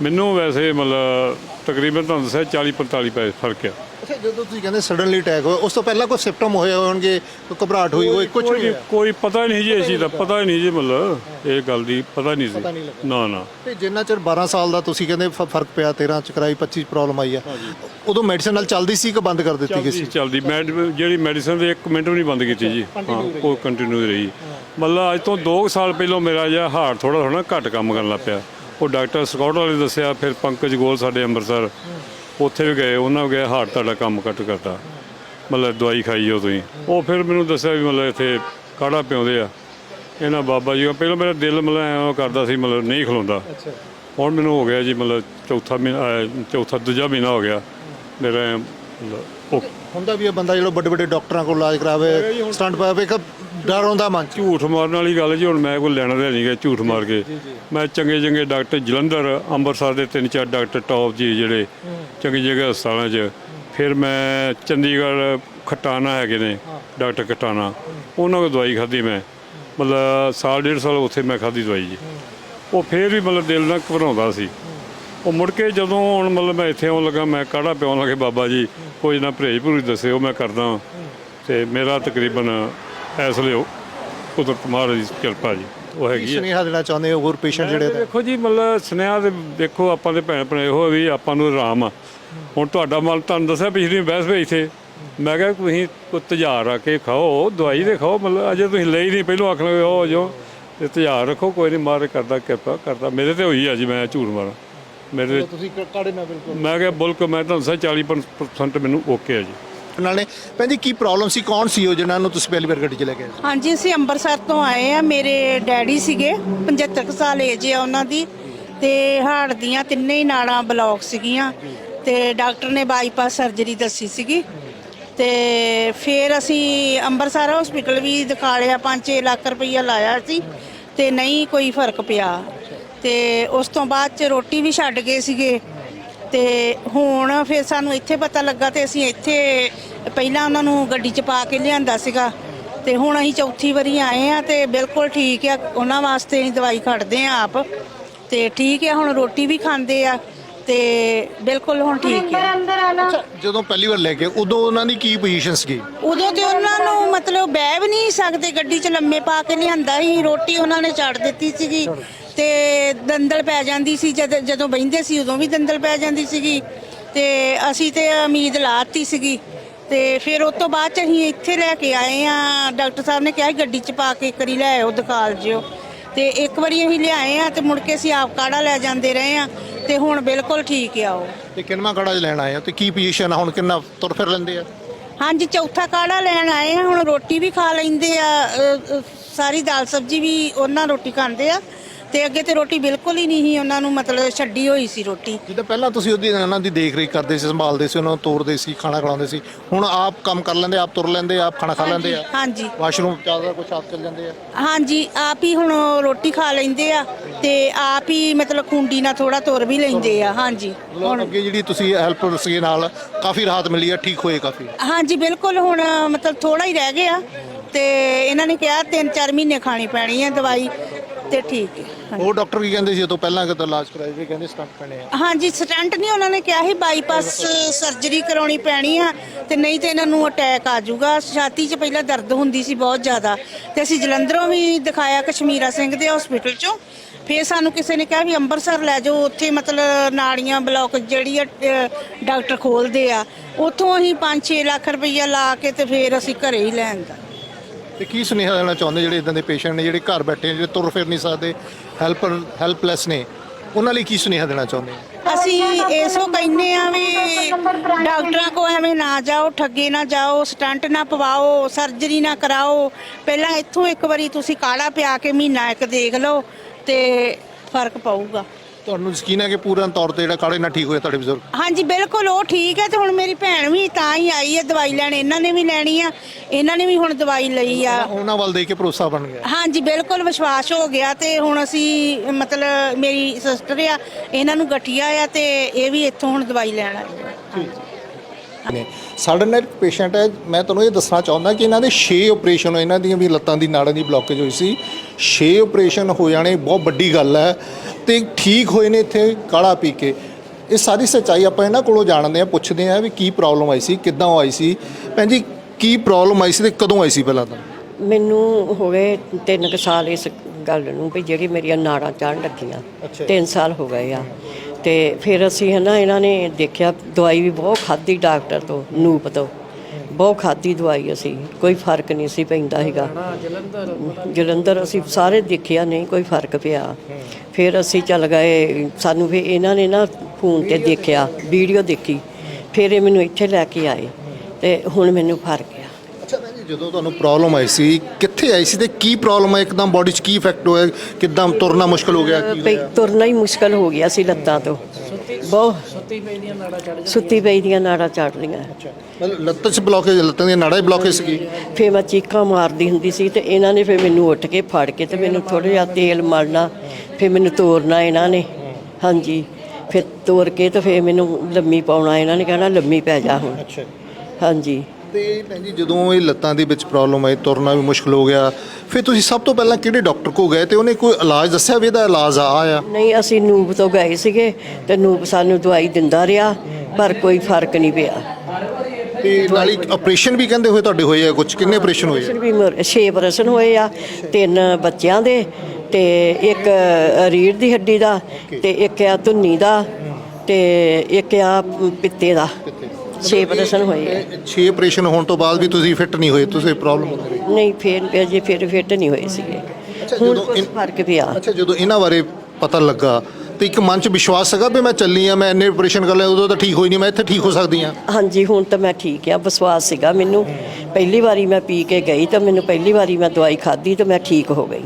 ਮੈਨੂੰ ਵੈਸੇ ਮਤਲਬ ਤਕਰੀਬਨ ਤੁਹਾਨੂੰ ਦੱਸਿਆ 40 45 ਪੈਸੇ ਫ਼ਰਕ ਆ। ਅੱਛਾ ਜਦੋਂ ਤੁਸੀਂ ਕਹਿੰਦੇ ਸਡਨਲੀ ਅਟੈਕ ਹੋਇਆ ਉਸ ਤੋਂ ਪਹਿਲਾਂ ਕੋਈ ਸਿਪਟਮ ਹੋਏ ਹੋਣਗੇ ਕੋਈ ਘਬਰਾਹਟ ਹੋਈ ਹੋਈ ਕੁਝ ਕੋਈ ਨਹੀਂ ਕੋਈ ਪਤਾ ਹੀ ਨਹੀਂ ਜੀ ਇਸ ਚੀਜ਼ ਦਾ ਪਤਾ ਹੀ ਨਹੀਂ ਜੀ ਮਤਲਬ ਇਹ ਗੱਲ ਦੀ ਪਤਾ ਨਹੀਂ ਸੀ। ਨਾ ਨਾ। ਤੇ ਜਿੰਨਾ ਚਿਰ 12 ਸਾਲ ਦਾ ਤੁਸੀਂ ਕਹਿੰਦੇ ਫ਼ਰਕ ਪਿਆ 13 ਚ ਕਰਾਈ 25 ਪ੍ਰੋਬਲਮ ਆਈ ਆ ਉਦੋਂ ਮੈਡੀਸਨ ਨਾਲ ਚੱਲਦੀ ਸੀ ਕਿ ਬੰਦ ਕਰ ਦਿੱਤੀ ਗਈ ਸੀ? ਚੱਲਦੀ। ਜਿਹੜੀ ਮੈਡੀਸਨ ਦੇ ਇੱਕ ਮਿੰਟ ਵੀ ਨਹੀਂ ਬੰਦ ਕੀਤੀ ਜੀ। ਹਾਂ ਉਹ ਕੰਟੀਨਿਊ ਰਹੀ। ਮਤਲਬ ਅੱਜ ਤੋਂ 2 ਸਾਲ ਪਹਿਲਾਂ ਮੇਰਾ ਜਿਹਾ ਹਾਰਟ ਥੋੜਾ ਥੋੜਾ ਘੱਟ ਕੰਮ ਕਰਨ ਲੱਗ ਪਿਆ। ਉਹ ਡਾਕਟਰ ਸਕਾਟ ਵਾਲੇ ਦੱਸਿਆ ਫਿਰ ਪੰਕਜ ਗੋਲ ਸਾਡੇ ਅੰਮ੍ਰਿਤਸਰ। ਉੱਥੇ ਵੀ ਗਏ ਉਹਨਾਂ ਵੀ ਗਏ ਹਾਰਟ ਤੁਹਾਡਾ ਕੰਮ ਘੱਟ ਕਰਦਾ ਮਤਲਬ ਦਵਾਈ ਖਾਈ ਉਹ ਤੁਸੀਂ। ਉਹ ਫਿਰ ਮੈਨੂੰ ਦੱਸਿਆ ਵੀ ਮਤਲਬ ਇੱਥੇ ਕਾੜਾ ਪਿਉਂਦੇ ਆ। ਇਹਨਾਂ ਬਾਬਾ ਜੀ ਕੋਲ- ਪਹਿਲਾਂ ਮੇਰਾ ਦਿਲ ਮਤਲਬ ਐਂ ਕਰਦਾ ਸੀ ਮਤਲਬ ਨਹੀਂ ਖਲੋਂਦਾ। ਹੁਣ ਮੈਨੂੰ ਹੋ ਗਿਆ ਜੀ ਮਤਲਬ ਚੌਥਾ ਮਹੀਨਾ ਚੌਥਾ ਦੂਜਾ ਮਹੀਨਾ ਹੋ ਗਿਆ। ਮੇਰਾ ਉਹ ਹੁੰਦਾ ਵੀ ਇਹ ਬੰਦਾ ਜਿਹੜਾ ਵੱਡੇ ਵੱਡੇ ਡਾਕਟਰਾਂ ਕੋਲ ਇਲਾਜ ਕਰਾਵੇ ਸਟੰਟ ਪਾਵੇ ਇੱਕ ਡਰ ਹੁੰਦਾ ਮਨ ਝੂਠ ਮਾਰਨ ਵਾਲੀ ਗੱਲ ਜੀ ਹੁਣ ਮੈਂ ਕੋਈ ਲੈਣਾ ਦੇ ਨਹੀਂ ਗਿਆ ਝੂਠ ਮਾਰ ਕੇ। ਮੈਂ ਚੰਗੇ ਚੰਗੇ ਡਾਕਟਰ ਜਲੰਧਰ ਅੰਮ੍ਰਿਤਸਰ ਦੇ ਤਿੰਨ ਚਾਰ ਡਾਕਟਰ ਟੌਪ ਜੀ ਜਿਹੜੇ। ਚੰਗੀ ਜਗ੍ਹਾ ਹਸਪਤਾਲਾਂ 'ਚ। ਫਿਰ ਮੈਂ ਚੰਡੀਗੜ੍ਹ ਖਟਾਣਾ ਹੈਗੇ ਨੇ ਡਾਕਟਰ ਖਟਾਣਾ। ਉਹਨਾਂ ਕੋਲ ਦਵਾਈ ਖਾਧੀ ਮੈਂ। ਮਤਲਬ ਸਾਲ ਡੇਢ ਸਾਲ ਉੱਥੇ ਮੈਂ ਖਾਧੀ ਦਵਾਈ ਜੀ। ਉਹ ਫਿਰ ਵੀ ਮਤਲਬ ਦਿਲ ਨਾਲ ਘਬਰਾਉਂਦਾ ਸੀ। ਉਹ ਮੁੜ ਕੇ ਜਦੋਂ ਹੁਣ ਮਤਲਬ ਮੈਂ ਇੱਥੇ ਆਉਣ ਲੱਗਾ ਮੈਂ ਕਾੜਾ ਪਿਆਉਣ ਲੱਗੇ ਬਾਬਾ ਜੀ ਕੋਈ ਨਾ ਪਰਹੇਜ ਭੂਰੀ ਦੱਸਿਓ ਮੈਂ ਕਰਦਾ ਤੇ ਮੇਰਾ ਤਕਰੀਬਨ ਇਸ ਲਈ ਕੁਦਰਤ ਮਹਾਰਾਜ ਦੀ ਕਿਰਪਾ ਜੀ। ਉਹ ਕੀ ਹੈਗੀ ਹੈ ਸੁਨੇਹਾ ਦੇਣਾ ਚਾਹੁੰਦੇ ਹੋ ਹੋਰ ਪੇਸ਼ੈਂਟ ਜਿਹੜੇ ਨੇ? ਦੇਖੋ ਜੀ ਮਤਲਬ ਸੁਨੇਹਾ ਤੇ ਦੇਖੋ ਆਪਾਂ ਦੇ ਭੈਣ ਭਰਾ ਇਹੋ ਵੀ ਆਪਾਂ ਨੂੰ ਆਰਾਮ ਆ। ਹੁਣ ਤੁਹਾਡਾ ਮਨ ਤੁਹਾਨੂੰ ਦੱਸਿਆ ਪਿਛਲੀ ਬਹਿਸ ਵਿੱਚ ਇੱਥੇ। ਮੈਂ ਕਿਹਾ ਤੁਸੀਂ ਕੋਈ ਤਜਾਰ ਆ ਕੇ ਖਾਓ ਦਵਾਈ ਦੇ ਖਾਓ ਮਤਲਬ ਅਜੇ ਤੁਸੀਂ ਲਈ ਨਹੀਂ ਪਹਿਲੋਂ ਆਖ ਲਓ ਉਹ ਜੋ। ਤੇ ਤਜਾਰ ਰੱਖੋ ਕੋਈ ਨਹੀਂ ਮਾਰ ਕਰਦਾ ਕਿਰਪਾ ਕਰਦਾ। ਮੇਰੇ ਤੇ ਹੋਈ ਆ ਜੀ ਮੈਂ ਝੂਠ ਮਾਰਾਂ। ਮੇਰੇ ਤੇ- ਤੁਸੀਂ ਕਾੜੇ ਨਾਲ ਬਿਲਕੁਲ? ਮੈਂ ਕਿਹਾ ਬੁਲਕ ਮੈਂ ਤੁਹਾਨੂੰ ਦੱਸਿਆ 40% ਮੈਨੂੰ ਓਕੇ ਆ ਜੀ। ਨਾਲ ਨੇ। ਭੈਣ ਜੀ, ਕੀ ਪ੍ਰੋਬਲਮ ਸੀ? ਕੌਣ ਸੀ ਉਹ ਜਿਨ੍ਹਾਂ ਨੂੰ ਤੁਸੀਂ ਪਹਿਲੀ ਵਾਰ ਗੱਡੀ 'ਚ ਲੈ ਕੇ ਆਏ ਹਾਂਜੀ, ਅਸੀਂ ਅੰਮ੍ਰਿਤਸਰ ਤੋਂ ਆਏ ਆ। ਮੇਰੇ ਡੈਡੀ ਸੀਗੇ 75 ਕੁ ਸਾਲ ਏਜ ਆ ਉਹਨਾਂ ਦੀ। ਤੇ ਹਾਰਟ ਦੀਆਂ ਤਿੰਨੇ ਹੀ ਨਾੜਾਂ ਬਲੌਕ ਸੀਗੀਆਂ। ਤੇ ਡਾਕਟਰ ਨੇ ਬਾਈਪਾਸ ਸਰਜਰੀ ਦੱਸੀ ਸੀਗੀ। ਤੇ ਫਿਰ ਅਸੀਂ ਅੰਮ੍ਰਿਤਸਰ ਹਸਪੀਟਲ ਵੀ ਦਿਖਾ ਲਿਆ 5-6 ਲੱਖ ਰੁਪਈਆ ਲਾਇਆ ਸੀ। ਤੇ ਨਹੀਂ ਕੋਈ ਫ਼ਰਕ ਪਿਆ। ਤੇ ਉਸ ਤੋਂ ਬਾਅਦ ਚ ਰੋਟੀ ਵੀ ਛੱਡ ਗਏ ਸੀਗੇ। ਤੇ ਹੁਣ ਫਿਰ ਸਾਨੂੰ ਇੱਥੇ ਪਤਾ ਲੱਗਾ ਤੇ ਅਸੀਂ ਇੱਥੇ ਪਹਿਲਾਂ ਉਹਨਾਂ ਨੂੰ ਗੱਡੀ 'ਚ ਪਾ ਕੇ ਲਿਆਂਦਾ ਸੀਗਾ ਤੇ ਹੁਣ ਅਸੀਂ ਚੌਥੀ ਵਾਰੀ ਆਏ ਆ ਤੇ ਬਿਲਕੁਲ ਠੀਕ ਆ ਉਹਨਾਂ ਵਾਸਤੇ ਅਸੀਂ ਦਵਾਈ ਖੜਦੇ ਆ ਆਪ ਤੇ ਠੀਕ ਆ ਹੁਣ ਰੋਟੀ ਵੀ ਖਾਂਦੇ ਆ ਤੇ ਬਿਲਕੁਲ ਹੁਣ ਠੀਕ ਆ। ਜਦੋਂ ਪਹਿਲੀ ਵਾਰ ਲੈ ਕੇ ਉਦੋਂ ਉਹਨਾਂ ਦੀ ਕੀ ਪੋਜੀਸ਼ਨ ਸੀ? ਉਦੋਂ ਤੇ ਉਹਨਾਂ ਨੂੰ ਮਤਲਬ ਬਹਿ ਵੀ ਨਹੀਂ ਸਕਦੇ ਗੱਡੀ 'ਚ ਲੰਮੇ ਪਾ ਕੇ ਲਿਆਂਦਾ ਸੀ ਰੋਟੀ ਉਹਨਾਂ ਨੇ ਛੱਡ ਦਿੱਤੀ ਸੀਗੀ ਤੇ ਦੰਦਲ ਪੈ ਜਾਂਦੀ ਸੀ ਜਦ ਜਦੋਂ ਬਹਿੰਦੇ ਸੀ ਉਦੋਂ ਵੀ ਦੰਦਲ ਪੈ ਜਾਂਦੀ ਸੀਗੀ ਤੇ ਅਸੀਂ ਤੇ ਉਮੀਦ ਲਾਤੀ ਸੀਗੀ ਤੇ ਫਿਰ ਉਸ ਤੋਂ ਬਾਅਦ ਚ ਅਸੀਂ ਇੱਥੇ ਲੈ ਕੇ ਆਏ ਆ ਡਾਕਟਰ ਸਾਹਿਬ ਨੇ ਕਿਹਾ ਸੀ ਗੱਡੀ 'ਚ ਪਾ ਕੇ ਕਰੀ ਲੈ ਆਓ ਦਿਖਾਲ ਜਿਓ ਤੇ ਇੱਕ ਵਾਰੀ ਅਸੀਂ ਲਿਆਏ ਆ ਤੇ ਮੁੜ ਕੇ ਅਸੀਂ ਆਪ ਕਾੜਾ ਲੈ ਜਾਂਦੇ ਰਹੇ ਆ ਤੇ ਹੁਣ ਬਿਲਕੁਲ ਠੀਕ ਆ ਉਹ। ਤੇ ਕਿੰਨਾ ਕਾੜਾ 'ਚ ਲੈਣ ਆਏ ਹੋ ਤੇ ਕੀ ਪੋਜੀਸ਼ਨ ਆ? ਹੁਣ ਕਿੰਨਾ ਤੁਰ ਫਿਰ ਲੈਂਦੇ ਆ? ਹਾਂਜੀ ਚੌਥਾ ਕਾੜਾ ਲੈਣ ਆਏ ਆ ਹੁਣ ਰੋਟੀ ਵੀ ਖਾ ਲੈਂਦੇ ਆ। ਅ, ਅ, ਸਾਰੀ ਦਾਲ ਸਬਜੀ ਵੀ ਉਹਨਾਂ ਰੋਟੀ ਖਾਂਦੇ ਆ। ਤੇ ਅੱਗੇ ਤੇ ਰੋਟੀ ਬਿਲਕੁਲ ਹੀ ਨਹੀਂ ਸੀ ਉਹਨਾਂ ਨੂੰ ਮਤਲਬ ਛੱਡੀ ਹੋਈ ਸੀ ਰੋਟੀ। ਜਿੱਦਾਂ ਪਹਿਲਾਂ ਤੁਸੀਂ ਉਹਦੀ ਉਹਨਾਂ ਦੀ ਦੇਖ ਰੇਖ ਕਰਦੇ ਸੀ ਸੰਭਾਲਦੇ ਸੀ ਉਹਨਾਂ ਨੂੰ ਤੋਰਦੇ ਸੀ ਖਾਣਾ ਖਿਲਾਉਂਦੇ ਸੀ ਹੁਣ ਆਪ ਕੰਮ ਕਰ ਲੈਂਦੇ ਆਪ ਤੁਰ ਲੈਂਦੇ ਆਪ ਖਾਣਾ ਖਾ ਲੈਂਦੇ ਆ। ਹਾਂਜੀ। ਵਾਸ਼ਰੂਮ ਜ਼ਿਆਦਾ ਕੁਝ ਆਪ ਚੱਲ ਜਾਂਦੇ ਆ। ਹਾਂਜੀ ਆਪ ਹੀ ਹੁਣ ਰੋਟੀ ਖਾ ਲੈਂਦੇ ਆ ਤੇ ਆਪ ਹੀ ਮਤਲਬ ਖੁੰਡੀ ਨਾਲ ਥੋੜਾ ਤੁਰ ਵੀ ਲੈਂਦੇ ਆ ਹਾਂਜੀ। ਹੁਣ ਅੱਗੇ ਜਿਹੜੀ ਤੁਸੀਂ ਹੈਲਪ ਸੀ ਨਾਲ ਕਾਫੀ ਰਾਹਤ ਮਿਲੀ ਆ ਠੀਕ ਹੋਏ ਕਾਫੀ। ਹਾਂਜੀ ਬਿਲਕੁਲ ਹੁਣ ਮਤਲਬ ਥੋੜਾ ਹੀ ਰਹਿ ਗਿਆ ਤੇ ਇਹਨਾਂ ਨੇ ਕਿਹਾ 3-4 ਮਹੀਨੇ ਖਾਣੀ ਪੈਣੀ ਹੈ ਦਵਾਈ। ਤੇ ਠੀਕ ਹੈ ਹਾਂਜੀ। ਉਹ ਡਾਕਟਰ ਕੀ ਕਹਿੰਦੇ ਸੀ ਇਹ ਤੋਂ ਪਹਿਲਾਂ ਕਿਤੇ ਇਲਾਜ ਕਰਾਇਆ ਜੀ ਕਹਿੰਦੇ ਸਟੰਟ ਪੈਣੇ ਆ। ਹਾਂਜੀ ਸਟੰਟ ਨਹੀਂ ਉਹਨਾਂ ਨੇ ਕਿਹਾ ਸੀ ਬਾਈਪਾਸ ਸਰਜਰੀ ਕਰਾਉਣੀ ਪੈਣੀ ਆ ਤੇ ਨਹੀਂ ਤੇ ਇਹਨਾਂ ਨੂੰ ਅਟੈਕ ਆ ਜਾਊਗਾ। ਛਾਤੀ 'ਚ ਪਹਿਲਾਂ ਦਰਦ ਹੁੰਦੀ ਸੀ ਬਹੁਤ ਜ਼ਿਆਦਾ ਤੇ ਅਸੀਂ ਜਲੰਧਰੋਂ ਵੀ ਦਿਖਾਇਆ ਕਸ਼ਮੀਰਾ ਸਿੰਘ ਦੇ ਹਸਪੀਟਲ 'ਚੋਂ। ਫੇਰ ਸਾਨੂੰ ਕਿਸੇ ਨੇ ਕਿਹਾ ਵੀ ਅੰਮ੍ਰਿਤਸਰ ਲੈ ਜਾਓ ਉੱਥੇ ਮਤਲਬ ਨਾੜੀਆਂ ਬਲੌਕ ਜਿਹੜੀ ਆ ਡਾਕਟਰ ਖੋਲਦੇ ਆ। ਉੱਥੋਂ ਅਸੀਂ 5-6 ਲੱਖ ਰੁਪਈਆ ਲਾ ਕੇ ਤੇ ਫੇਰ ਅਸੀਂ ਘਰੇ ਹੀ ਲੈਣ ਦਾ ਤੇ ਕੀ ਸੁਨੇਹਾ ਦੇਣਾ ਚਾਹੁੰਦੇ ਜਿਹੜੇ ਇਦਾਂ ਦੇ ਪੇਸ਼ੈਂਟ ਨੇ, ਜਿਹੜੇ ਘਰ ਬੈਠੇ ਨੇ, ਜਿਹੜੇ ਤੁਰ ਫਿਰ ਨਹੀਂ ਸਕਦੇ ਹੈਲਪ ਹੈਲਪਲੈਸ ਨੇ, ਉਹਨਾਂ ਲਈ ਕੀ ਸੁਨੇਹਾ ਦੇਣਾ ਚਾਹੁੰਦੇ ਆ ਅਸੀਂ ਇਸੋ ਕਹਿੰਦੇ ਆ ਵੀ ਡਾਕਟਰਾਂ ਕੋ ਐਵੇਂ ਨਾ ਜਾਓ, ਠੱਗੇ ਨਾ ਜਾਓ, ਸਟੰਟ ਨਾ ਪਵਾਓ, ਸਰਜਰੀ ਨਾ ਕਰਾਓ। ਪਹਿਲਾਂ ਇੱਥੋਂ ਇੱਕ ਵਾਰੀ ਤੁਸੀਂ ਕਾਲਾ ਪਿਆ ਕੇ ਮਹੀਨਾ ਇੱਕ ਦੇਖ ਲਓ ਤੇ ਫ਼ਰਕ ਪਊਗਾ। ਤੁਹਾਨੂੰ ਯਕੀਨ ਹੈ ਕਿ ਪੂਰਨ ਤੌਰ ਤੇ ਜਿਹੜਾ ਕਾੜੇ ਨਾਲ ਠੀਕ ਹੋਇਆ ਤੁਹਾਡੇ ਬਜ਼ੁਰਗ? ਹਾਂਜੀ ਬਿਲਕੁਲ ਉਹ ਠੀਕ ਹੈ ਤੇ ਹੁਣ ਮੇਰੀ ਭੈਣ ਵੀ ਤਾਂ ਹੀ ਆਈ ਹੈ ਦਵਾਈ ਲੈਣ। ਇਹਨਾਂ ਨੇ ਵੀ ਲੈਣੀ ਆ ਇਹਨਾਂ ਨੇ ਵੀ ਹੁਣ ਦਵਾਈ ਲਈ ਆ। ਉਹਨਾਂ ਵੱਲ ਦੇਖ ਕੇ ਭਰੋਸਾ ਬਣ ਗਿਆ। ਹਾਂਜੀ ਬਿਲਕੁਲ ਵਿਸ਼ਵਾਸ ਹੋ ਗਿਆ ਤੇ ਹੁਣ ਅਸੀਂ ਮਤਲਬ ਮੇਰੀ ਸਿਸਟਰ ਆ ਇਹਨਾਂ ਨੂੰ ਗਠੀਆ ਆ ਤੇ ਇਹ ਵੀ ਇੱਥੋਂ ਹੁਣ ਦਵਾਈ ਲੈਣ ਆਈ ਆ। ਨੇ। ਸਾਡੇ ਨਾਲ ਇੱਕ ਪੇਸ਼ੈਂਟ ਹੈ। ਮੈਂ ਤੁਹਾਨੂੰ ਇਹ ਦੱਸਣਾ ਚਾਹੁੰਦਾ ਕਿ ਇਹਨਾਂ ਦੇ 6 ਆਪਰੇਸ਼ਨ ਹੋਏ। ਇਹਨਾਂ ਦੀਆਂ ਵੀ ਲੱਤਾਂ ਦੀ ਨਾੜਾਂ ਦੀ ਬਲੌਕੇਜ ਹੋਈ ਸੀ। 6 ਆਪਰੇਸ਼ਨ ਹੋ ਜਾਣੇ ਬਹੁਤ ਵੱਡੀ ਗੱਲ ਹੈ। ਤੇ ਠੀਕ ਹੋਏ ਨੇ ਇੱਥੇ ਕਾੜਾ ਪੀ ਕੇ। ਇਹ ਸਾਰੀ ਸੱਚਾਈ ਆਪਾਂ ਇਹਨਾਂ ਕੋਲੋਂ ਜਾਣਦੇ ਆ ਪੁੱਛਦੇ ਆ ਵੀ ਕੀ ਪ੍ਰੋਬਲਮ ਆਈ ਸੀ ਕਿੱਦਾਂ ਆਈ ਸੀ। ਭੈਣ ਜੀ ਕੀ ਪ੍ਰੋਬਲਮ ਆਈ ਸੀ ਤੇ ਕਦੋਂ ਆਈ ਸੀ ਪਹਿਲਾਂ ਤਾਂ? ਮੈਨੂੰ ਹੋ ਗਏ 3 ਕੁ ਸਾਲ ਇਸ ਗੱਲ ਨੂੰ ਵੀ ਜਿਹੜੀ ਮੇਰੀਆਂ ਨਾੜਾਂ ਚੜ੍ਹਨ ਲੱਗੀਆਂ। 3 ਸਾਲ ਹੋ ਗਏ ਆ। ਤੇ ਫਿਰ ਅਸੀਂ ਹੈ ਨਾ ਇਹਨਾਂ ਨੇ ਦੇਖਿਆ ਦਵਾਈ ਵੀ ਬਹੁਤ ਖਾਧੀ ਡਾਕਟਰ ਤੋਂ, ਨੂਪ ਤੋਂ। ਬਹੁਤ ਖਾਧੀ ਦਵਾਈ ਅਸੀਂ, ਕੋਈ ਫ਼ਰਕ ਨਹੀਂ ਸੀ ਪੈਂਦਾ ਹੈਗਾ। ਜਲੰਧਰ ਅਸੀਂ ਸਾਰੇ ਦੇਖਿਆ, ਨਹੀਂ ਕੋਈ ਫ਼ਰਕ ਪਿਆ। ਫਿਰ ਅਸੀਂ ਚੱਲ ਗਏ, ਸਾਨੂੰ ਫਿਰ ਇਹਨਾਂ ਨੇ ਨਾ ਫੋਨ ਤੇ ਦੇਖਿਆ, ਵੀਡੀਓ ਦੇਖੀ। ਫਿਰ ਇਹ ਮੈਨੂੰ ਇੱਥੇ ਲੈ ਕੇ ਆਏ ਤੇ ਹੁਣ ਮੈਨੂੰ ਫ਼ਰਕ ਜਦੋਂ ਤੁਹਾਨੂੰ ਪ੍ਰੋਬਲਮ ਆਈ ਸੀ ਕਿੱਥੇ ਆਈ ਸੀ ਤੇ ਕੀ ਪ੍ਰੋਬਲਮ ਹੈ ਇੱਕਦਮ ਬਾਡੀ 'ਚ ਕੀ ਇਫੈਕਟ ਹੋਇਆ? ਕਿੱਦਾਂ ਤੁਰਨਾ ਮੁਸ਼ਕਲ ਹੋ ਗਿਆ? ਕੀ ਤੁਰਨਾ ਹੀ ਮੁਸ਼ਕਲ ਹੋ ਗਿਆ ਸੀ ਲੱਤਾਂ ਤੋਂ। ਬਹੁਤ ਸੁੱਤੀ ਪਈ ਦੀਆਂ ਨਾੜਾਂ ਚੜ ਸੁੱਤੀ ਪਈ ਦੀਆਂ ਨਾੜਾਂ ਚੜ ਲੀਆਂ ਮਤਲਬ ਲੱਤ 'ਚ ਬਲੌਕੇਜ ਲੱਤਾਂ ਦੀਆਂ ਨਾੜਾਂ 'ਚ ਬਲੌਕੇਜ ਸੀਗੀ? ਫੇ ਮੈਂ ਚੀਕਾਂ ਮਾਰਦੀ ਹੁੰਦੀ ਸੀ ਤੇ ਇਹਨਾਂ ਨੇ ਫੇ ਮੈਨੂੰ ਉੱਠ ਕੇ ਫੜ ਕੇ ਤੇ ਮੈਨੂੰ ਥੋੜਾ ਜਿਹਾ ਤੇਲ ਮਲਣਾ ਫੇ ਮੈਨੂੰ ਤੋਰਨਾ ਇਹਨਾਂ ਨੇ। ਹਾਂਜੀ। ਫਿਰ ਤੋਰ ਕੇ ਤੇ ਫੇ ਮੈਨੂੰ ਲੰਮੀ ਪਾਉਣਾ ਇਹਨਾਂ ਨੇ ਕਹਿਣਾ ਲੰਮੀ ਪੈ ਜਾ ਹੁਣ। ਅੱਛਾ। ਹਾਂਜੀ। ਤੇ ਭੈਣ ਜੀ ਜਦੋਂ ਇਹ ਲੱਤਾਂ ਦੇ ਵਿੱਚ ਪ੍ਰੋਬਲਮ ਆਈ ਤੁਰਨਾ ਵੀ ਮੁਸ਼ਕਲ ਹੋ ਗਿਆ ਫਿਰ ਤੁਸੀਂ ਸਭ ਤੋਂ ਪਹਿਲਾਂ ਕਿਹੜੇ ਡਾਕਟਰ ਕੋ ਗਏ ਤੇ ਉਹਨੇ ਕੋਈ ਇਲਾਜ ਦੱਸਿਆ ਵੀ ਇਹਦਾ ਇਲਾਜ ਆ ਆ ਨਹੀਂ ਅਸੀਂ ਨੂਬ ਤੋਂ ਗਏ ਸੀਗੇ ਤੇ ਨੂਬ ਸਾਨੂੰ ਦਵਾਈ ਦਿੰਦਾ ਰਿਹਾ ਪਰ ਕੋਈ ਫ਼ਰਕ ਨਹੀਂ ਪਿਆ। ਤੇ ਨਾਲ ਹੀ ਆਪਰੇਸ਼ਨ ਵੀ ਕਹਿੰਦੇ ਹੋਏ ਤੁਹਾਡੇ ਹੋਏ ਆ ਕੁਝ ਕਿੰਨੇ ਆਪਰੇਸ਼ਨ ਹੋਏ ਆ? ਵੀ ਮਰ- ਛੇ ਆਪਰੇਸ਼ਨ ਹੋਏ ਆ ਤਿੰਨ ਬੱਚਿਆਂ ਦੇ ਤੇ ਇੱਕ ਰੀੜ ਦੀ ਹੱਡੀ ਦਾ ਤੇ ਇੱਕ ਆ ਧੁੰਨੀ ਦਾ ਤੇ ਇੱਕ ਆ ਪਿੱਤੇ ਦਾ। ਆਪਰੇਸ਼ਨ ਹੋਏ ਆ। 6 ਆਪਰੇਸ਼ਨ ਹੋਣ ਤੋਂ ਬਾਅਦ ਵੀ ਤੁਸੀਂ ਫਿੱਟ ਨਹੀਂ ਹੋਏ ਤੁਸੀਂ ਪ੍ਰੋਬਲਮ ਰਹੀ? ਨਹੀਂ ਫੇਰ ਅਜੇ ਫਿਰ ਫਿੱਟ ਨਹੀਂ ਹੋਏ ਸੀਗੇ। ਹੁਣ ਜਦੋਂ ਕੁਛ ਇਨ- ਫ਼ਰਕ ਪਿਆ। ਅੱਛਾ ਜਦੋਂ ਇਹਨਾਂ ਬਾਰੇ ਪਤਾ ਲੱਗਾ ਤੇ ਇੱਕ ਮਨ 'ਚ ਵਿਸ਼ਵਾਸ ਸੀਗਾ ਵੀ ਮੈਂ ਚੱਲੀ ਆ ਮੈਂ ਇੰਨੇ ਆਪਰੇਸ਼ਨ ਕਰ ਲਿਆ ਉਦੋਂ ਤਾਂ ਠੀਕ ਹੋਈ ਨਹੀਂ ਮੈਂ ਇੱਥੇ ਠੀਕ ਹੋ ਸਕਦੀ ਆ? ਹਾਂਜੀ ਹੁਣ ਤਾਂ ਮੈਂ ਠੀਕ ਆ ਵਿਸ਼ਵਾਸ ਸੀਗਾ ਮੈਨੂੰ। ਪਹਿਲੀ ਵਾਰੀ ਮੈਂ ਪੀ ਕੇ ਗਈ ਤਾਂ ਮੈਨੂੰ ਪਹਿਲੀ ਵਾਰੀ ਮੈਂ ਦਵਾਈ ਖਾਧੀ ਤਾਂ ਮੈਂ ਠੀਕ ਹੋ ਗਈ।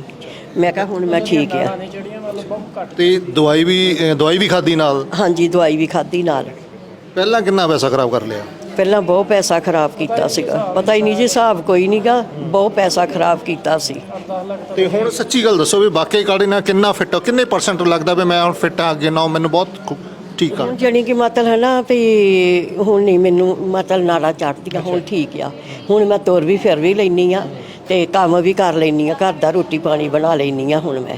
ਮੈਂ ਕਿਹਾ ਹੁਣ ਮੈਂ ਠੀਕ ਆ। ਤੇ ਦਵਾਈ ਵੀ ਅਹ ਦਵਾਈ ਵੀ ਖਾਦੀ ਨਾਲ? ਹਾਂਜੀ ਦਵਾਈ ਵੀ ਖਾਧੀ ਨਾਲ। ਪਹਿਲਾਂ ਕਿੰਨਾ ਪੈਸਾ ਖਰਾਬ ਕਰ ਲਿਆ? ਪਹਿਲਾਂ ਬਹੁਤ ਪੈਸਾ ਖਰਾਬ ਕੀਤਾ ਸੀਗਾ। ਪਤਾ ਹੀ ਨਹੀਂ ਜੀ ਹਿਸਾਬ ਕੋਈ ਨਹੀਂਗਾ ਬਹੁਤ ਪੈਸਾ ਖਰਾਬ ਕੀਤਾ ਸੀ। ਤੇ ਹੁਣ ਸੱਚੀ ਗੱਲ ਦੱਸੋ ਵੀ ਵਾਕਈ ਕਾੜੇ ਨਾਲ ਕਿੰਨਾ ਫਿੱਟ ਹੋ ਕਿੰਨੇ ਪਰਸੈਂਟ ਲੱਗਦਾ ਵੀ ਮੈਂ ਹੁਣ ਫਿੱਟ ਆ ਅੱਗੇ ਨਾ ਮੈਨੂੰ ਬਹੁਤ ਠੀਕ ਆ। ਜਾਣੀ ਕਿ ਮਤਲਬ ਹੈ ਨਾ ਵੀ ਹੁਣ ਨਹੀਂ ਮੈਨੂੰ ਮਤਲਬ ਨਾੜਾ ਚੜਦੀਆਂ ਹੁਣ ਠੀਕ ਆ। ਹੁਣ ਮੈਂ ਤੁਰ ਵੀ ਫਿਰ ਵੀ ਲੈਣੀ ਆ ਤੇ ਕੰਮ ਵੀ ਕਰ ਲੈਣੀ ਆ ਘਰ ਦਾ ਰੋਟੀ ਪਾਣੀ ਬਣਾ ਲੈਣੀ ਆ ਹੁਣ ਮੈਂ।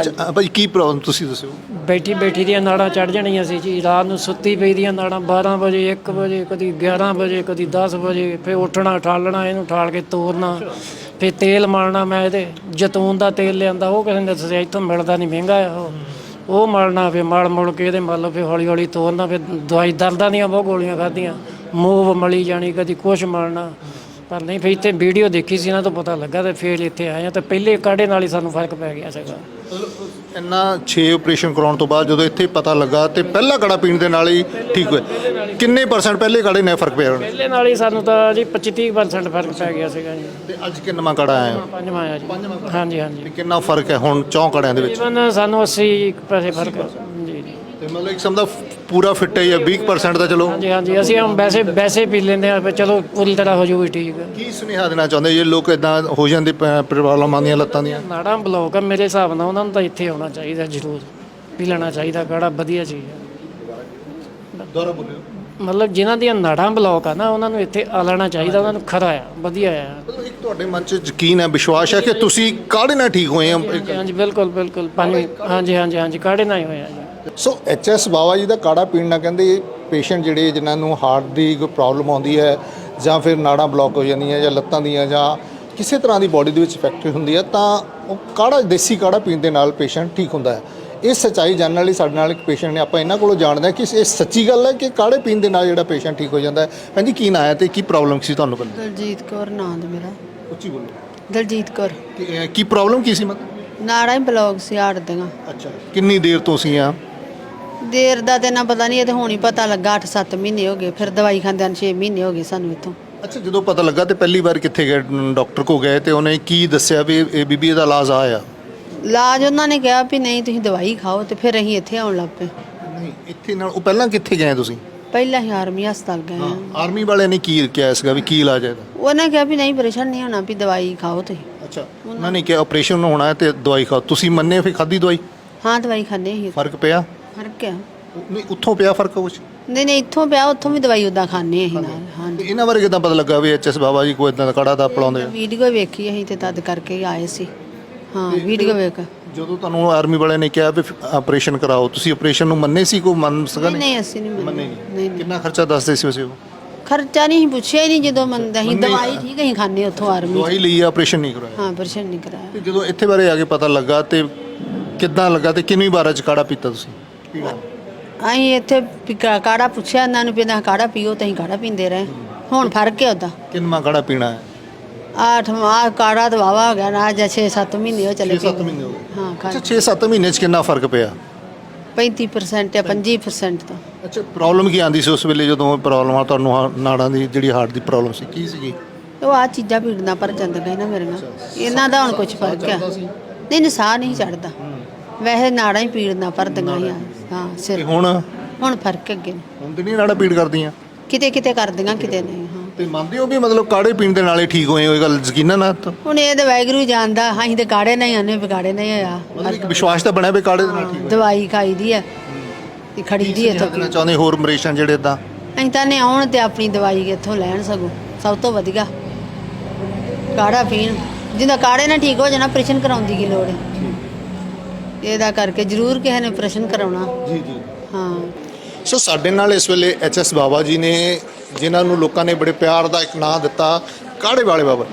ਅੱਛਾ ਭਾਈ ਕੀ ਪ੍ਰੋਬਲਮ ਤੁਸੀਂ ਦੱਸੋ? ਬੈਠੀ ਬੈਠੀ ਦੀਆਂ ਨਾੜਾਂ ਚੜ ਜਾਣੀਆਂ ਸੀ ਜੀ। ਰਾਤ ਨੂੰ ਸੁੱਤੀ ਪਈ ਦੀਆਂ ਨਾੜਾਂ 12 ਵਜੇ 1 ਵਜੇ, ਕਦੀ 11 ਵਜੇ, ਕਦੀ 10 ਵਜੇ, ਫਿਰ ਉੱਠਣਾ, ਠਾਲਣਾ, ਇਹਨੂੰ ਠਾਲ ਕੇ ਤੋਰਨਾ, ਫਿਰ ਤੇਲ ਮਲਣਾ ਮੈਂ ਇਹਦੇ, ਜੈਤੂਨ ਦਾ ਤੇਲ ਲਿਆਂਦਾ, ਉਹ ਕਿਸੇ ਨੇ ਦੱਸਿਆ, ਇੱਥੋਂ ਮਿਲਦਾ ਨਹੀਂ ਮਹਿੰਗਾ ਆ ਉਹ। ਉਹ ਮਲਣਾ ਫਿਰ ਮਲ ਮੁਲ ਕੇ ਇਹਦੇ ਮਤਲਬ ਫਿਰ ਹੌਲੀ ਹੌਲੀ ਤੋਰਨਾ, ਫਿਰ ਦਵਾਈ ਦਰਦਾਂ ਦੀਆਂ ਬਹੁਤ ਗੋਲੀਆਂ ਖਾਧੀਆਂ। ਮੂਵ ਮਲੀ ਜਾਣੀ, ਕਦੀ ਕੁਛ ਮਲਣਾ ਪਰ ਨਹੀਂ ਫਿਰ ਇੱਥੇ ਵੀਡੀਓ ਦੇਖੀ ਸੀ ਇਹਨਾਂ ਤੋਂ ਪਤਾ ਲੱਗਾ ਤੇ ਫਿਰ ਇੱਥੇ ਆਏ ਆ ਤੇ ਪਹਿਲੇ ਕਾੜੇ ਨਾਲ ਹੀ ਸਾਨੂੰ ਫ਼ਰਕ ਪੈ ਗਿਆ ਸੀਗਾ। ਇੰਨਾ 6 ਆਪਰੇਸ਼ਨ ਕਰਾਉਣ ਤੋਂ ਬਾਅਦ ਜਦੋਂ ਇੱਥੇ ਪਤਾ ਲੱਗਾ ਤੇ ਪਹਿਲਾ ਕੜਾ ਪੀਣ ਦੇ ਨਾਲ ਹੀ ਠੀਕ ਹੋਇਆ। ਕਿੰਨੇ ਪਰਸੈਂਟ ਪਹਿਲੇ ਕਾੜੇ ਨੇ ਫ਼ਰਕ ਪਿਆ ਹੁਣ? ਪਹਿਲੇ ਨਾਲ ਹੀ ਸਾਨੂੰ ਤਾਂ ਜੀ 25-30% ਫ਼ਰਕ ਪੈ ਗਿਆ ਸੀਗਾ ਜੀ। ਤੇ ਅੱਜ ਕਿੰਨਾ ਕੜਾ ਆਇਆ? ਪੰਜਵਾਂ ਆਇਆ ਜੀ। ਹਾਂਜੀ ਹਾਂਜੀ। ਤੇ ਕਿੰਨਾ ਫ਼ਰਕ ਹੈ ਹੁਣ ਚੌਂ ਕੜਿਆਂ ਦੇ ਵਿੱਚ? ਸਾਨੂੰ 80 ਪੈਸੇ ਫ਼ਰਕ। ਜੀ ਜੀ। ਤੇ ਮਤਲਬ ਇੱਕ ਸਮਝਦਾ ਪੂਰਾ ਫਿੱਟ ਹੈ ਜਾਂ 20% ਦਾ ਚਲੋ। ਹਾਂਜੀ ਹਾਂਜੀ ਅਸੀਂ ਹਮ ਵੈਸੇ ਵੈਸੇ ਪੀ ਲੈਂਦੇ ਆ ਚਲੋ ਪੂਰੀ ਤਰ੍ਹਾਂ ਹੋ ਜੂਗੀ ਠੀਕ। ਕੀ ਸੁਨੇਹਾ ਦੇਣਾ ਚਾਹੁੰਦੇ ਜੇ ਲੋਕ ਇਦਾਂ ਹੋ ਜਾਂਦੇ ਪ੍ਰੋਬਲਮਾਂ ਦੀਆਂ ਲੱਤਾਂ ਦੀਆਂ? ਨਾੜਾਂ ਬਲੌਕ ਆ ਮੇਰੇ ਹਿਸਾਬ ਨਾਲ ਉਹਨਾਂ ਨੂੰ ਤਾਂ ਇੱਥੇ ਆਉਣਾ ਚਾਹੀਦਾ ਜ਼ਰੂਰ। ਪੀ ਲੈਣਾ ਚਾਹੀਦਾ ਕਾੜਾ ਵਧੀਆ ਚੀਜ਼ ਹੈ ਦੁਬਾਰਾ ਬੋਲਿਓ। ਮਤਲਬ ਜਿਨ੍ਹਾਂ ਦੀਆਂ ਨਾੜਾਂ ਬਲੌਕ ਆ ਨਾ ਉਹਨਾਂ ਨੂੰ ਇੱਥੇ ਆ ਲੈਣਾ ਚਾਹੀਦਾ ਉਹਨਾਂ ਨੂੰ ਖਰਾ ਆ ਵਧੀਆ ਆ। ਮਤਲਬ ਇੱਕ ਤੁਹਾਡੇ ਮਨ 'ਚ ਯਕੀਨ ਹੈ ਵਿਸ਼ਵਾਸ ਹੈ ਕਿ ਤੁਸੀਂ ਕਾੜੇ ਨਾਲ ਠੀਕ ਹੋਏ ਆ ਹਾਂਜੀ, ਬਿਲਕੁਲ ਬਿਲਕੁਲ। ਹਾਂਜੀ ਹਾਂਜੀ ਹਾਂਜੀ ਕਾੜੇ ਨਾਲ ਹੀ ਹੋਇਆ ਜੀ। ਸੋ ਐਚਐਸ ਬਾਬਾ ਜੀ ਦਾ ਕਾੜਾ ਪੀਣ ਨਾਲ ਕਹਿੰਦੇ ਪੇਸ਼ੈਂਟ ਜਿਹੜੇ ਜਿਨ੍ਹਾਂ ਨੂੰ ਹਾਰਟ ਦੀ ਕੋਈ ਪ੍ਰੋਬਲਮ ਆਉਂਦੀ ਹੈ ਜਾਂ ਫਿਰ ਨਾੜਾਂ ਬਲੌਕ ਹੋ ਜਾਂਦੀਆਂ ਜਾਂ ਲੱਤਾਂ ਦੀਆਂ ਜਾਂ ਕਿਸੇ ਤਰ੍ਹਾਂ ਦੀ ਬਾਡੀ ਦੇ ਵਿੱਚ ਇਫੈਕਟ ਹੁੰਦੀ ਹੈ ਤਾਂ ਉਹ ਕਾੜਾ ਦੇਸੀ ਕਾੜਾ ਪੀਣ ਦੇ ਨਾਲ ਪੇਸ਼ੈਂਟ ਠੀਕ ਹੁੰਦਾ ਹੈ। ਇਹ ਸੱਚਾਈ ਜਾਣਨ ਵਾਲੀ ਸਾਡੇ ਨਾਲ ਇੱਕ ਪੇਸ਼ੈਂਟ ਨੇ ਆਪਾਂ ਇਹਨਾਂ ਕੋਲੋਂ ਜਾਣਦੇ ਹਾਂ ਕਿ ਇਹ ਸੱਚੀ ਗੱਲ ਹੈ ਕਿ ਕਾੜੇ ਪੀਣ ਦੇ ਨਾਲ ਜਿਹੜਾ ਪੇਸ਼ੈਂਟ ਠੀਕ ਹੋ ਜਾਂਦਾ ਹੈ। ਹਾਂਜੀ ਕੀ ਨਾਂ ਹੈ ਤੇ ਕੀ ਪ੍ਰੋਬਲਮ ਸੀ ਤੁਹਾਨੂੰ ਪਹਿਲਾਂ ਦਲਜੀਤ ਕੌਰ ਨਾਂ ਦਾ ਮੇਰਾ। ਉੱਚੀ ਬੋਲੋ। ਦਲਜੀਤ ਕੌਰ। ਕੀ- ਅਹ ਕੀ ਪ੍ਰੋਬਲਮ ਕੀ ਸੀ ਮਤਲਬ? ਨਾੜਾ ਹੀ ਬਲੌਗ ਸੀ ਹੜਦੀਆਂ ਅੱਛਾ ਕਿੰਨੀ ਦੇਰ ਤੋਂ ਸੀ ਆ? ਦੇਰ ਦਾ ਤੇ ਨਾ ਪਤਾ ਨਹੀਂ ਇਹ ਤੇ ਹੁਣ ਹੀ ਪਤਾ ਲੱਗਾ 8-7 ਮਹੀਨੇ ਹੋ ਗਏ ਫਿਰ ਦਵਾਈ ਖਾਂਦਿਆਂ ਨੂੰ 6 ਮਹੀਨੇ ਹੋ ਗਏ ਸਾਨੂੰ ਇੱਥੋਂ। ਅੱਛਾ ਜਦੋਂ ਪਤਾ ਲੱਗਾ ਤੇ ਪਹਿਲੀ ਵਾਰ ਕਿੱਥੇ ਗਏ ਡਾਕਟਰ ਕੋ ਗਏ ਤੇ ਉਹਨੇ ਕੀ ਦੱਸਿਆ ਵੀ ਇਹ ਬੀਬੀ ਦਾ ਇਲਾਜ ਆ ਆ ਇਲਾਜ ਉਹਨਾਂ ਨੇ ਕਿਹਾ ਵੀ ਨਹੀਂ ਤੁਸੀਂ ਦਵਾਈ ਖਾਓ ਤੇ ਫਿਰ ਅਸੀਂ ਇੱਥੇ ਆਉਣ ਲੱਗ ਪਏ। ਨਹੀਂ ਇੱਥੇ ਨਾਲ ਉਹ ਪਹਿਲਾਂ ਕਿੱਥੇ ਗਏ ਤੁਸੀਂ? ਪਹਿਲਾਂ ਹੀ ਆਰਮੀ ਹਸਪਤਾਲ ਗਏ ਹਾਂ ਆਰਮੀ ਵਾਲਿਆਂ ਨੇ ਕੀ ਕਿਹਾ ਸੀਗਾ ਵੀ ਕੀ ਇਲਾਜ ਹੈ ਇਹਦਾ? ਉਹਨੇ ਕਿਹਾ ਵੀ ਨਹੀਂ ਪਰੇਸ਼ਾਨ ਨਹੀਂ ਹੋਣਾ ਵੀ ਦਵਾਈ ਖਾਓ ਤੁਸੀਂ। ਅੱਛਾ ਉਹਨਾਂ ਨੇ ਕਿਹਾ ਆਪਰੇਸ਼ਨ ਹੋਣਾ ਹੈ ਤੇ ਦਵਾਈ ਖਾਓ। ਤੁਸੀਂ ਮੰਨੇ ਫਿਰ ਖਾਦੀ ਦਵਾਈ? ਹਾਂ ਦਵਾਈ ਖਾਂਦੇ ਅਸੀਂ। ਫ਼ਰਕ ਪਿਆ? ਫ਼ਰਕ ਹੈ ਨਹੀਂ ਉੱਥੋਂ ਪਿਆ ਫ਼ਰਕ ਕੁਛ? ਨਹੀਂ ਨਹੀਂ ਇੱਥੋਂ ਪਿਆ ਉੱਥੋਂ ਵੀ ਦਵਾਈ ਉਦਾਂ ਖਾਂਦੇ ਅਸੀਂ ਨਾਲ ਹਾਂਜੀ। ਇਹਨਾਂ ਬਾਰੇ ਕਿਦਾਂ ਪਤਾ ਲੱਗਾ ਵੀ ਐਚਐਸ ਬਾਬਾ ਜੀ ਕੋਈ ਇਦਾਂ ਦਾ ਕੜਾ ਦਾ ਪਲਾਉਂਦੇ ਆ? ਵੀਡੀਓ ਵੇਖੀ ਅਸੀਂ ਤੇ ਤਦ ਕਰਕੇ ਹੀ ਆਏ ਸੀ। ਹਾਂ ਵੀਡੀਓ ਵੇਖ। ਜਦੋਂ ਤੁਹਾਨੂੰ ਆਰਮੀ ਵਾਲਿਆਂ ਨੇ ਕਿਹਾ ਵੀ ਆਪਰੇਸ਼ਨ ਕਰਾਓ ਤੁਸੀਂ ਆਪਰੇਸ਼ਨ ਨੂੰ ਮੰਨੇ ਸੀ ਕੋਈ ਮੰਨ ਸਕਾ ਨਹੀਂ ਨਹੀਂ? ਅਸੀਂ ਨਹੀਂ ਮੰਨੇ। ਨਹੀਂ। ਕਿੰਨਾ ਖਰਚਾ ਦੱਸਦੇ ਸੀ ਉਸੇ ਉਹ? ਖਰਚਾ ਨਹੀਂ ਪੁੱਛਿਆ ਹੀ ਨਹੀਂ ਜਦੋਂ ਮੰਨਦਾ ਸੀ। ਦਵਾਈ ਠੀਕ ਅਸੀਂ ਖਾਂਦੇ ਉੱਥੋਂ ਆਰਮੀ ਦਵਾਈ ਲਈ ਆਪਰੇਸ਼ਨ ਨਹੀਂ ਕਰਾਇਆ। ਹਾਂ ਪਰੇਸ਼ਾਨ ਨਹੀਂ ਕਰਾਇਆ। ਤੇ ਜਦੋਂ ਇੱਥੇ ਬਾਰੇ ਆ ਕੇ ਪਤਾ ਲੱਗਾ ਤੇ ਕਿੱਦਾਂ ਲੱਗਾ ਤੇ ਕਿੰਨੀ ਵਾਰ ਚ ਕਾੜਾ ਪੀਤਾ ਤੁਸੀਂ? ਅਸੀਂ ਇੱਥੇ ਵੀ ਕਾ- ਕਾੜਾ ਪੁੱਛਿਆ ਇਹਨਾਂ ਨੂੰ ਵੀ ਕਾੜਾ ਪੀਓ ਤਾਂ ਅਸੀਂ ਕਾੜਾ ਪੀਂਦੇ ਰਹੇ। ਹੁਣ ਫ਼ਰਕ ਹੈ ਉਹਦਾ। ਕਿੰਨਾ ਕਾੜਾ ਪੀਣਾ ਹੈ? ਆਠ ਮਾਹ ਕਾੜਾ ਤਾਂ ਵਾਵਾ ਹੋ ਗਿਆ ਨਾ ਜਾਂ 6-7 ਮਹੀਨੇ ਹੋ ਚਲੇ 6-7 ਮਹੀਨੇ ਹੋ ਗਏ। ਹਾਂ ਅੱਛਾ 6-7 ਮਹੀਨੇ ਚ ਕਿੰਨਾ ਫ਼ਰਕ ਪਿਆ? 35% ਜਾਂ 25% ਤਾਂ। ਅੱਛਾ ਪ੍ਰੋਬਲਮ ਕੀ ਆਂਦੀ ਸੀ ਉਸ ਵੇਲੇ ਜਦੋਂ ਪ੍ਰੋਬਲਮ ਆ ਤੁਹਾਨੂੰ ਆਹ ਨਾੜਾਂ ਦੀ ਜਿਹੜੀ ਹਾਰਟ ਦੀ ਪ੍ਰੋਬਲਮ ਸੀ ਕੀ ਸੀਗੀ? ਉਹ ਆ ਚੀਜ਼ਾਂ ਪੀੜਨਾ ਪਰ ਜਾਂਦੀਆਂ ਨਾ ਮੇਰੇ ਨਾਲ। ਇਹਨਾਂ ਦਾ ਹੁਣ ਕੁਝ ਫ਼ਰਕ ਆ ਨਹੀਂ ਨਹੀਂ ਸਾਹ ਨਹੀਂ ਚੜਦਾ ਵੈਸੇ ਨਾੜਾਂ ਹੀ ਪੀੜਨਾ ਪਰਦੀਆਂ ਹੀ ਆ ਹਾਂ ਤੇ ਸਿਰ ਹੁਣ? ਹੁਣ ਫ਼ਰਕ ਅੱਗੇ ਹੁਣ ਤੇ ਨਹੀਂ ਨਾੜਾਂ ਪੀੜ ਕਰਦੀਆਂ? ਕਿਤੇ ਕਿਤੇ ਕਰਦੀਆਂ ਕਿਤੇ ਨਹੀਂ ਹਾਂ। ਤੇ ਮੰਨਦੇ ਹੋ ਵੀ ਮਤਲਬ ਕਾੜੇ ਪੀਣ ਦੇ ਨਾਲੇ ਠੀਕ ਹੋਏ ਹੋ ਇਹ ਗੱਲ ਯਕੀਨਨ ਆ ਤਾਂ ਹੁਣ ਇਹ ਤਾਂ ਵੈਗਰੂ ਜਾਣਦਾ ਅਸੀਂ ਤੇ ਕਾੜੇ ਨਹੀਂ ਆਨੇ ਵਿਗਾੜੇ ਨਹੀਂ ਹੋਇਆ। ਮਤਲਬ ਇੱਕ ਵਿਸ਼ਵਾਸ ਤਾਂ ਬਣਿਆ ਵੀ ਕਾੜੇ ਦੇ ਨਾਲ ਠੀਕ ਦਵਾਈ ਖਾਈ ਦੀ ਆ ਤੇ ਖੜੀ ਦੀ ਇੱਥੋਂ ਦੇਣਾ ਚਾਹੁੰਦੇ ਹੋਰ ਮਰੀਜ਼ਾਂ ਜਿਹੜੇ ਇਦਾਂ ਅਸੀਂ ਤਾਂ ਨੇ ਆਉਣ ਤੇ ਆਪਣੀ ਦਵਾਈ ਇੱਥੋਂ ਲੈਣ ਸਗੋਂ ਸਭ ਤੋਂ ਵਧੀਆ। ਕਾੜਾ ਪੀਣ ਜਿੰਦਾ ਕਾੜੇ ਨਾਲ ਠੀਕ ਹੋ ਜਾਣਾ ਆਪਰੇਸ਼ਨ ਕਰਾਉਣ ਦੀ ਕੀ ਲੋੜ ਹੈ? ਇਹਦਾ ਕਰਕੇ ਜ਼ਰੂਰ ਕਿਸੇ ਨੇ ਆਪਰੇਸ਼ਨ ਕਰਾਉਣਾ। ਜੀ ਜੀ। ਹਾਂ। ਸੋ ਸਾਡੇ ਨਾਲ ਇਸ ਵੇਲੇ ਐਚ ਐਸ ਬਾਬਾ ਜੀ ਨੇ ਜਿਨ੍ਹਾਂ ਨੂੰ ਲੋਕਾਂ ਨੇ ਬੜੇ ਪਿਆਰ ਦਾ ਇੱਕ ਨਾਂ ਦਿੱਤਾ ਕਾੜੇ ਵਾਲੇ ਬਾਬਾ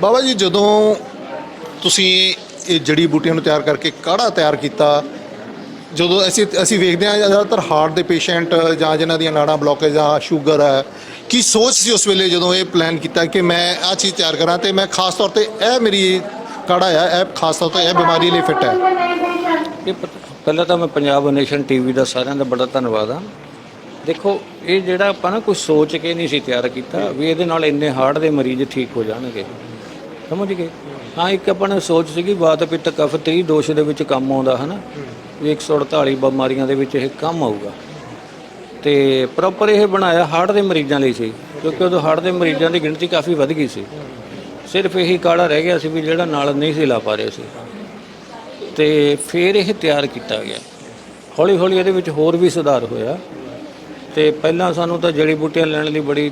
ਬਾਬਾ ਜੀ ਜਦੋਂ ਤੁਸੀਂ ਇਹ ਜੜੀ ਬੂਟੀਆਂ ਨੂੰ ਤਿਆਰ ਕਰਕੇ ਕਾੜਾ ਤਿਆਰ ਕੀਤਾ ਜਦੋਂ ਅਸੀਂ ਅਸੀਂ ਵੇਖਦੇ ਹਾਂ ਜ਼ਿਆਦਾਤਰ ਹਾਰਟ ਦੇ ਪੇਸ਼ੈਂਟ ਜਾਂ ਜਿਨ੍ਹਾਂ ਦੀਆਂ ਨਾੜਾਂ ਬਲੌਕੇਜ ਜਾਂ ਸ਼ੂਗਰ ਹੈ ਕੀ ਸੋਚ ਸੀ ਉਸ ਵੇਲੇ ਜਦੋਂ ਇਹ ਪਲਾਨ ਕੀਤਾ ਕਿ ਮੈਂ ਆ ਚੀਜ਼ ਤਿਆਰ ਕਰਾਂ ਤੇ ਮੈਂ ਖਾਸ ਤੌਰ ਤੇ ਇਹ ਮੇਰੀ ਕਾੜਾ ਆ, ਇਹ ਖਾਸ ਤੌਰ ਤੇ ਇਹ ਬਿਮਾਰੀ ਲਈ ਫਿੱਟ ਹੈ। ਇਹ ਪਤ- ਪਹਿਲਾਂ ਤਾਂ ਮੈਂ ਪੰਜਾਬ ਨੇਸ਼ਨ ਟੀਵੀ ਦਾ ਸਾਰਿਆਂ ਦਾ ਬੜਾ ਧੰਨਵਾਦ ਆ ਦੇਖੋ, ਇਹ ਜਿਹੜਾ ਆਪਾਂ ਨਾ ਕੁਝ ਸੋਚ ਕੇ ਨਹੀਂ ਸੀ ਤਿਆਰ ਕੀਤਾ ਵੀ ਇਹਦੇ ਨਾਲ ਇੰਨੇ ਹਾਰਟ ਦੇ ਮਰੀਜ਼ ਠੀਕ ਹੋ ਜਾਣਗੇ। ਸਮਝ ਗਏ? ਹਾਂ, ਇੱਕ ਆਪਾਂ ਨੇ ਸੋਚ ਸੀਗੀ, ਵਾਤ ਪਿੱਤ ਕਫ 30 ਦੋਸ਼ ਦੇ ਵਿੱਚ ਕੰਮ ਆਉਂਦਾ, ਹਨਾ? ਵੀ 148 ਬਿਮਾਰੀਆਂ ਦੇ ਵਿੱਚ ਇਹ ਕੰਮ ਆਊਗਾ। ਤੇ ਪ੍ਰੋਪਰ ਇਹ ਬਣਾਇਆ ਹਾਰਟ ਦੇ ਮਰੀਜ਼ਾਂ ਲਈ ਸੀ, ਕਿਉਂਕਿ ਉਦੋਂ ਹਾਰਟ ਦੇ ਮਰੀਜ਼ਾਂ ਦੀ ਗਿਣਤੀ ਕਾਫੀ ਵੱਧ ਗਈ ਸੀ। ਸਿਰਫ ਇਹੀ ਕਾੜਾ ਰਹਿ ਗਿਆ ਸੀ ਵੀ ਜਿਹੜਾ ਨਾਲ ਨਹੀਂ ਸੀ ਲਾ ਪਾ ਰਹੇ ਸੀ। ਤੇ ਫਿਰ ਇਹ ਤਿਆਰ ਕੀਤਾ ਗਿਆ। ਹੌਲੀ ਹੌਲੀ ਇਹਦੇ ਵਿੱਚ ਹੋਰ ਵੀ ਸੁਧਾਰ ਹੋਇਆ। ਤੇ ਪਹਿਲਾਂ ਸਾਨੂੰ ਤਾਂ ਜੜੀ ਬੂਟੀਆਂ ਲੈਣ ਲਈ ਬੜੀ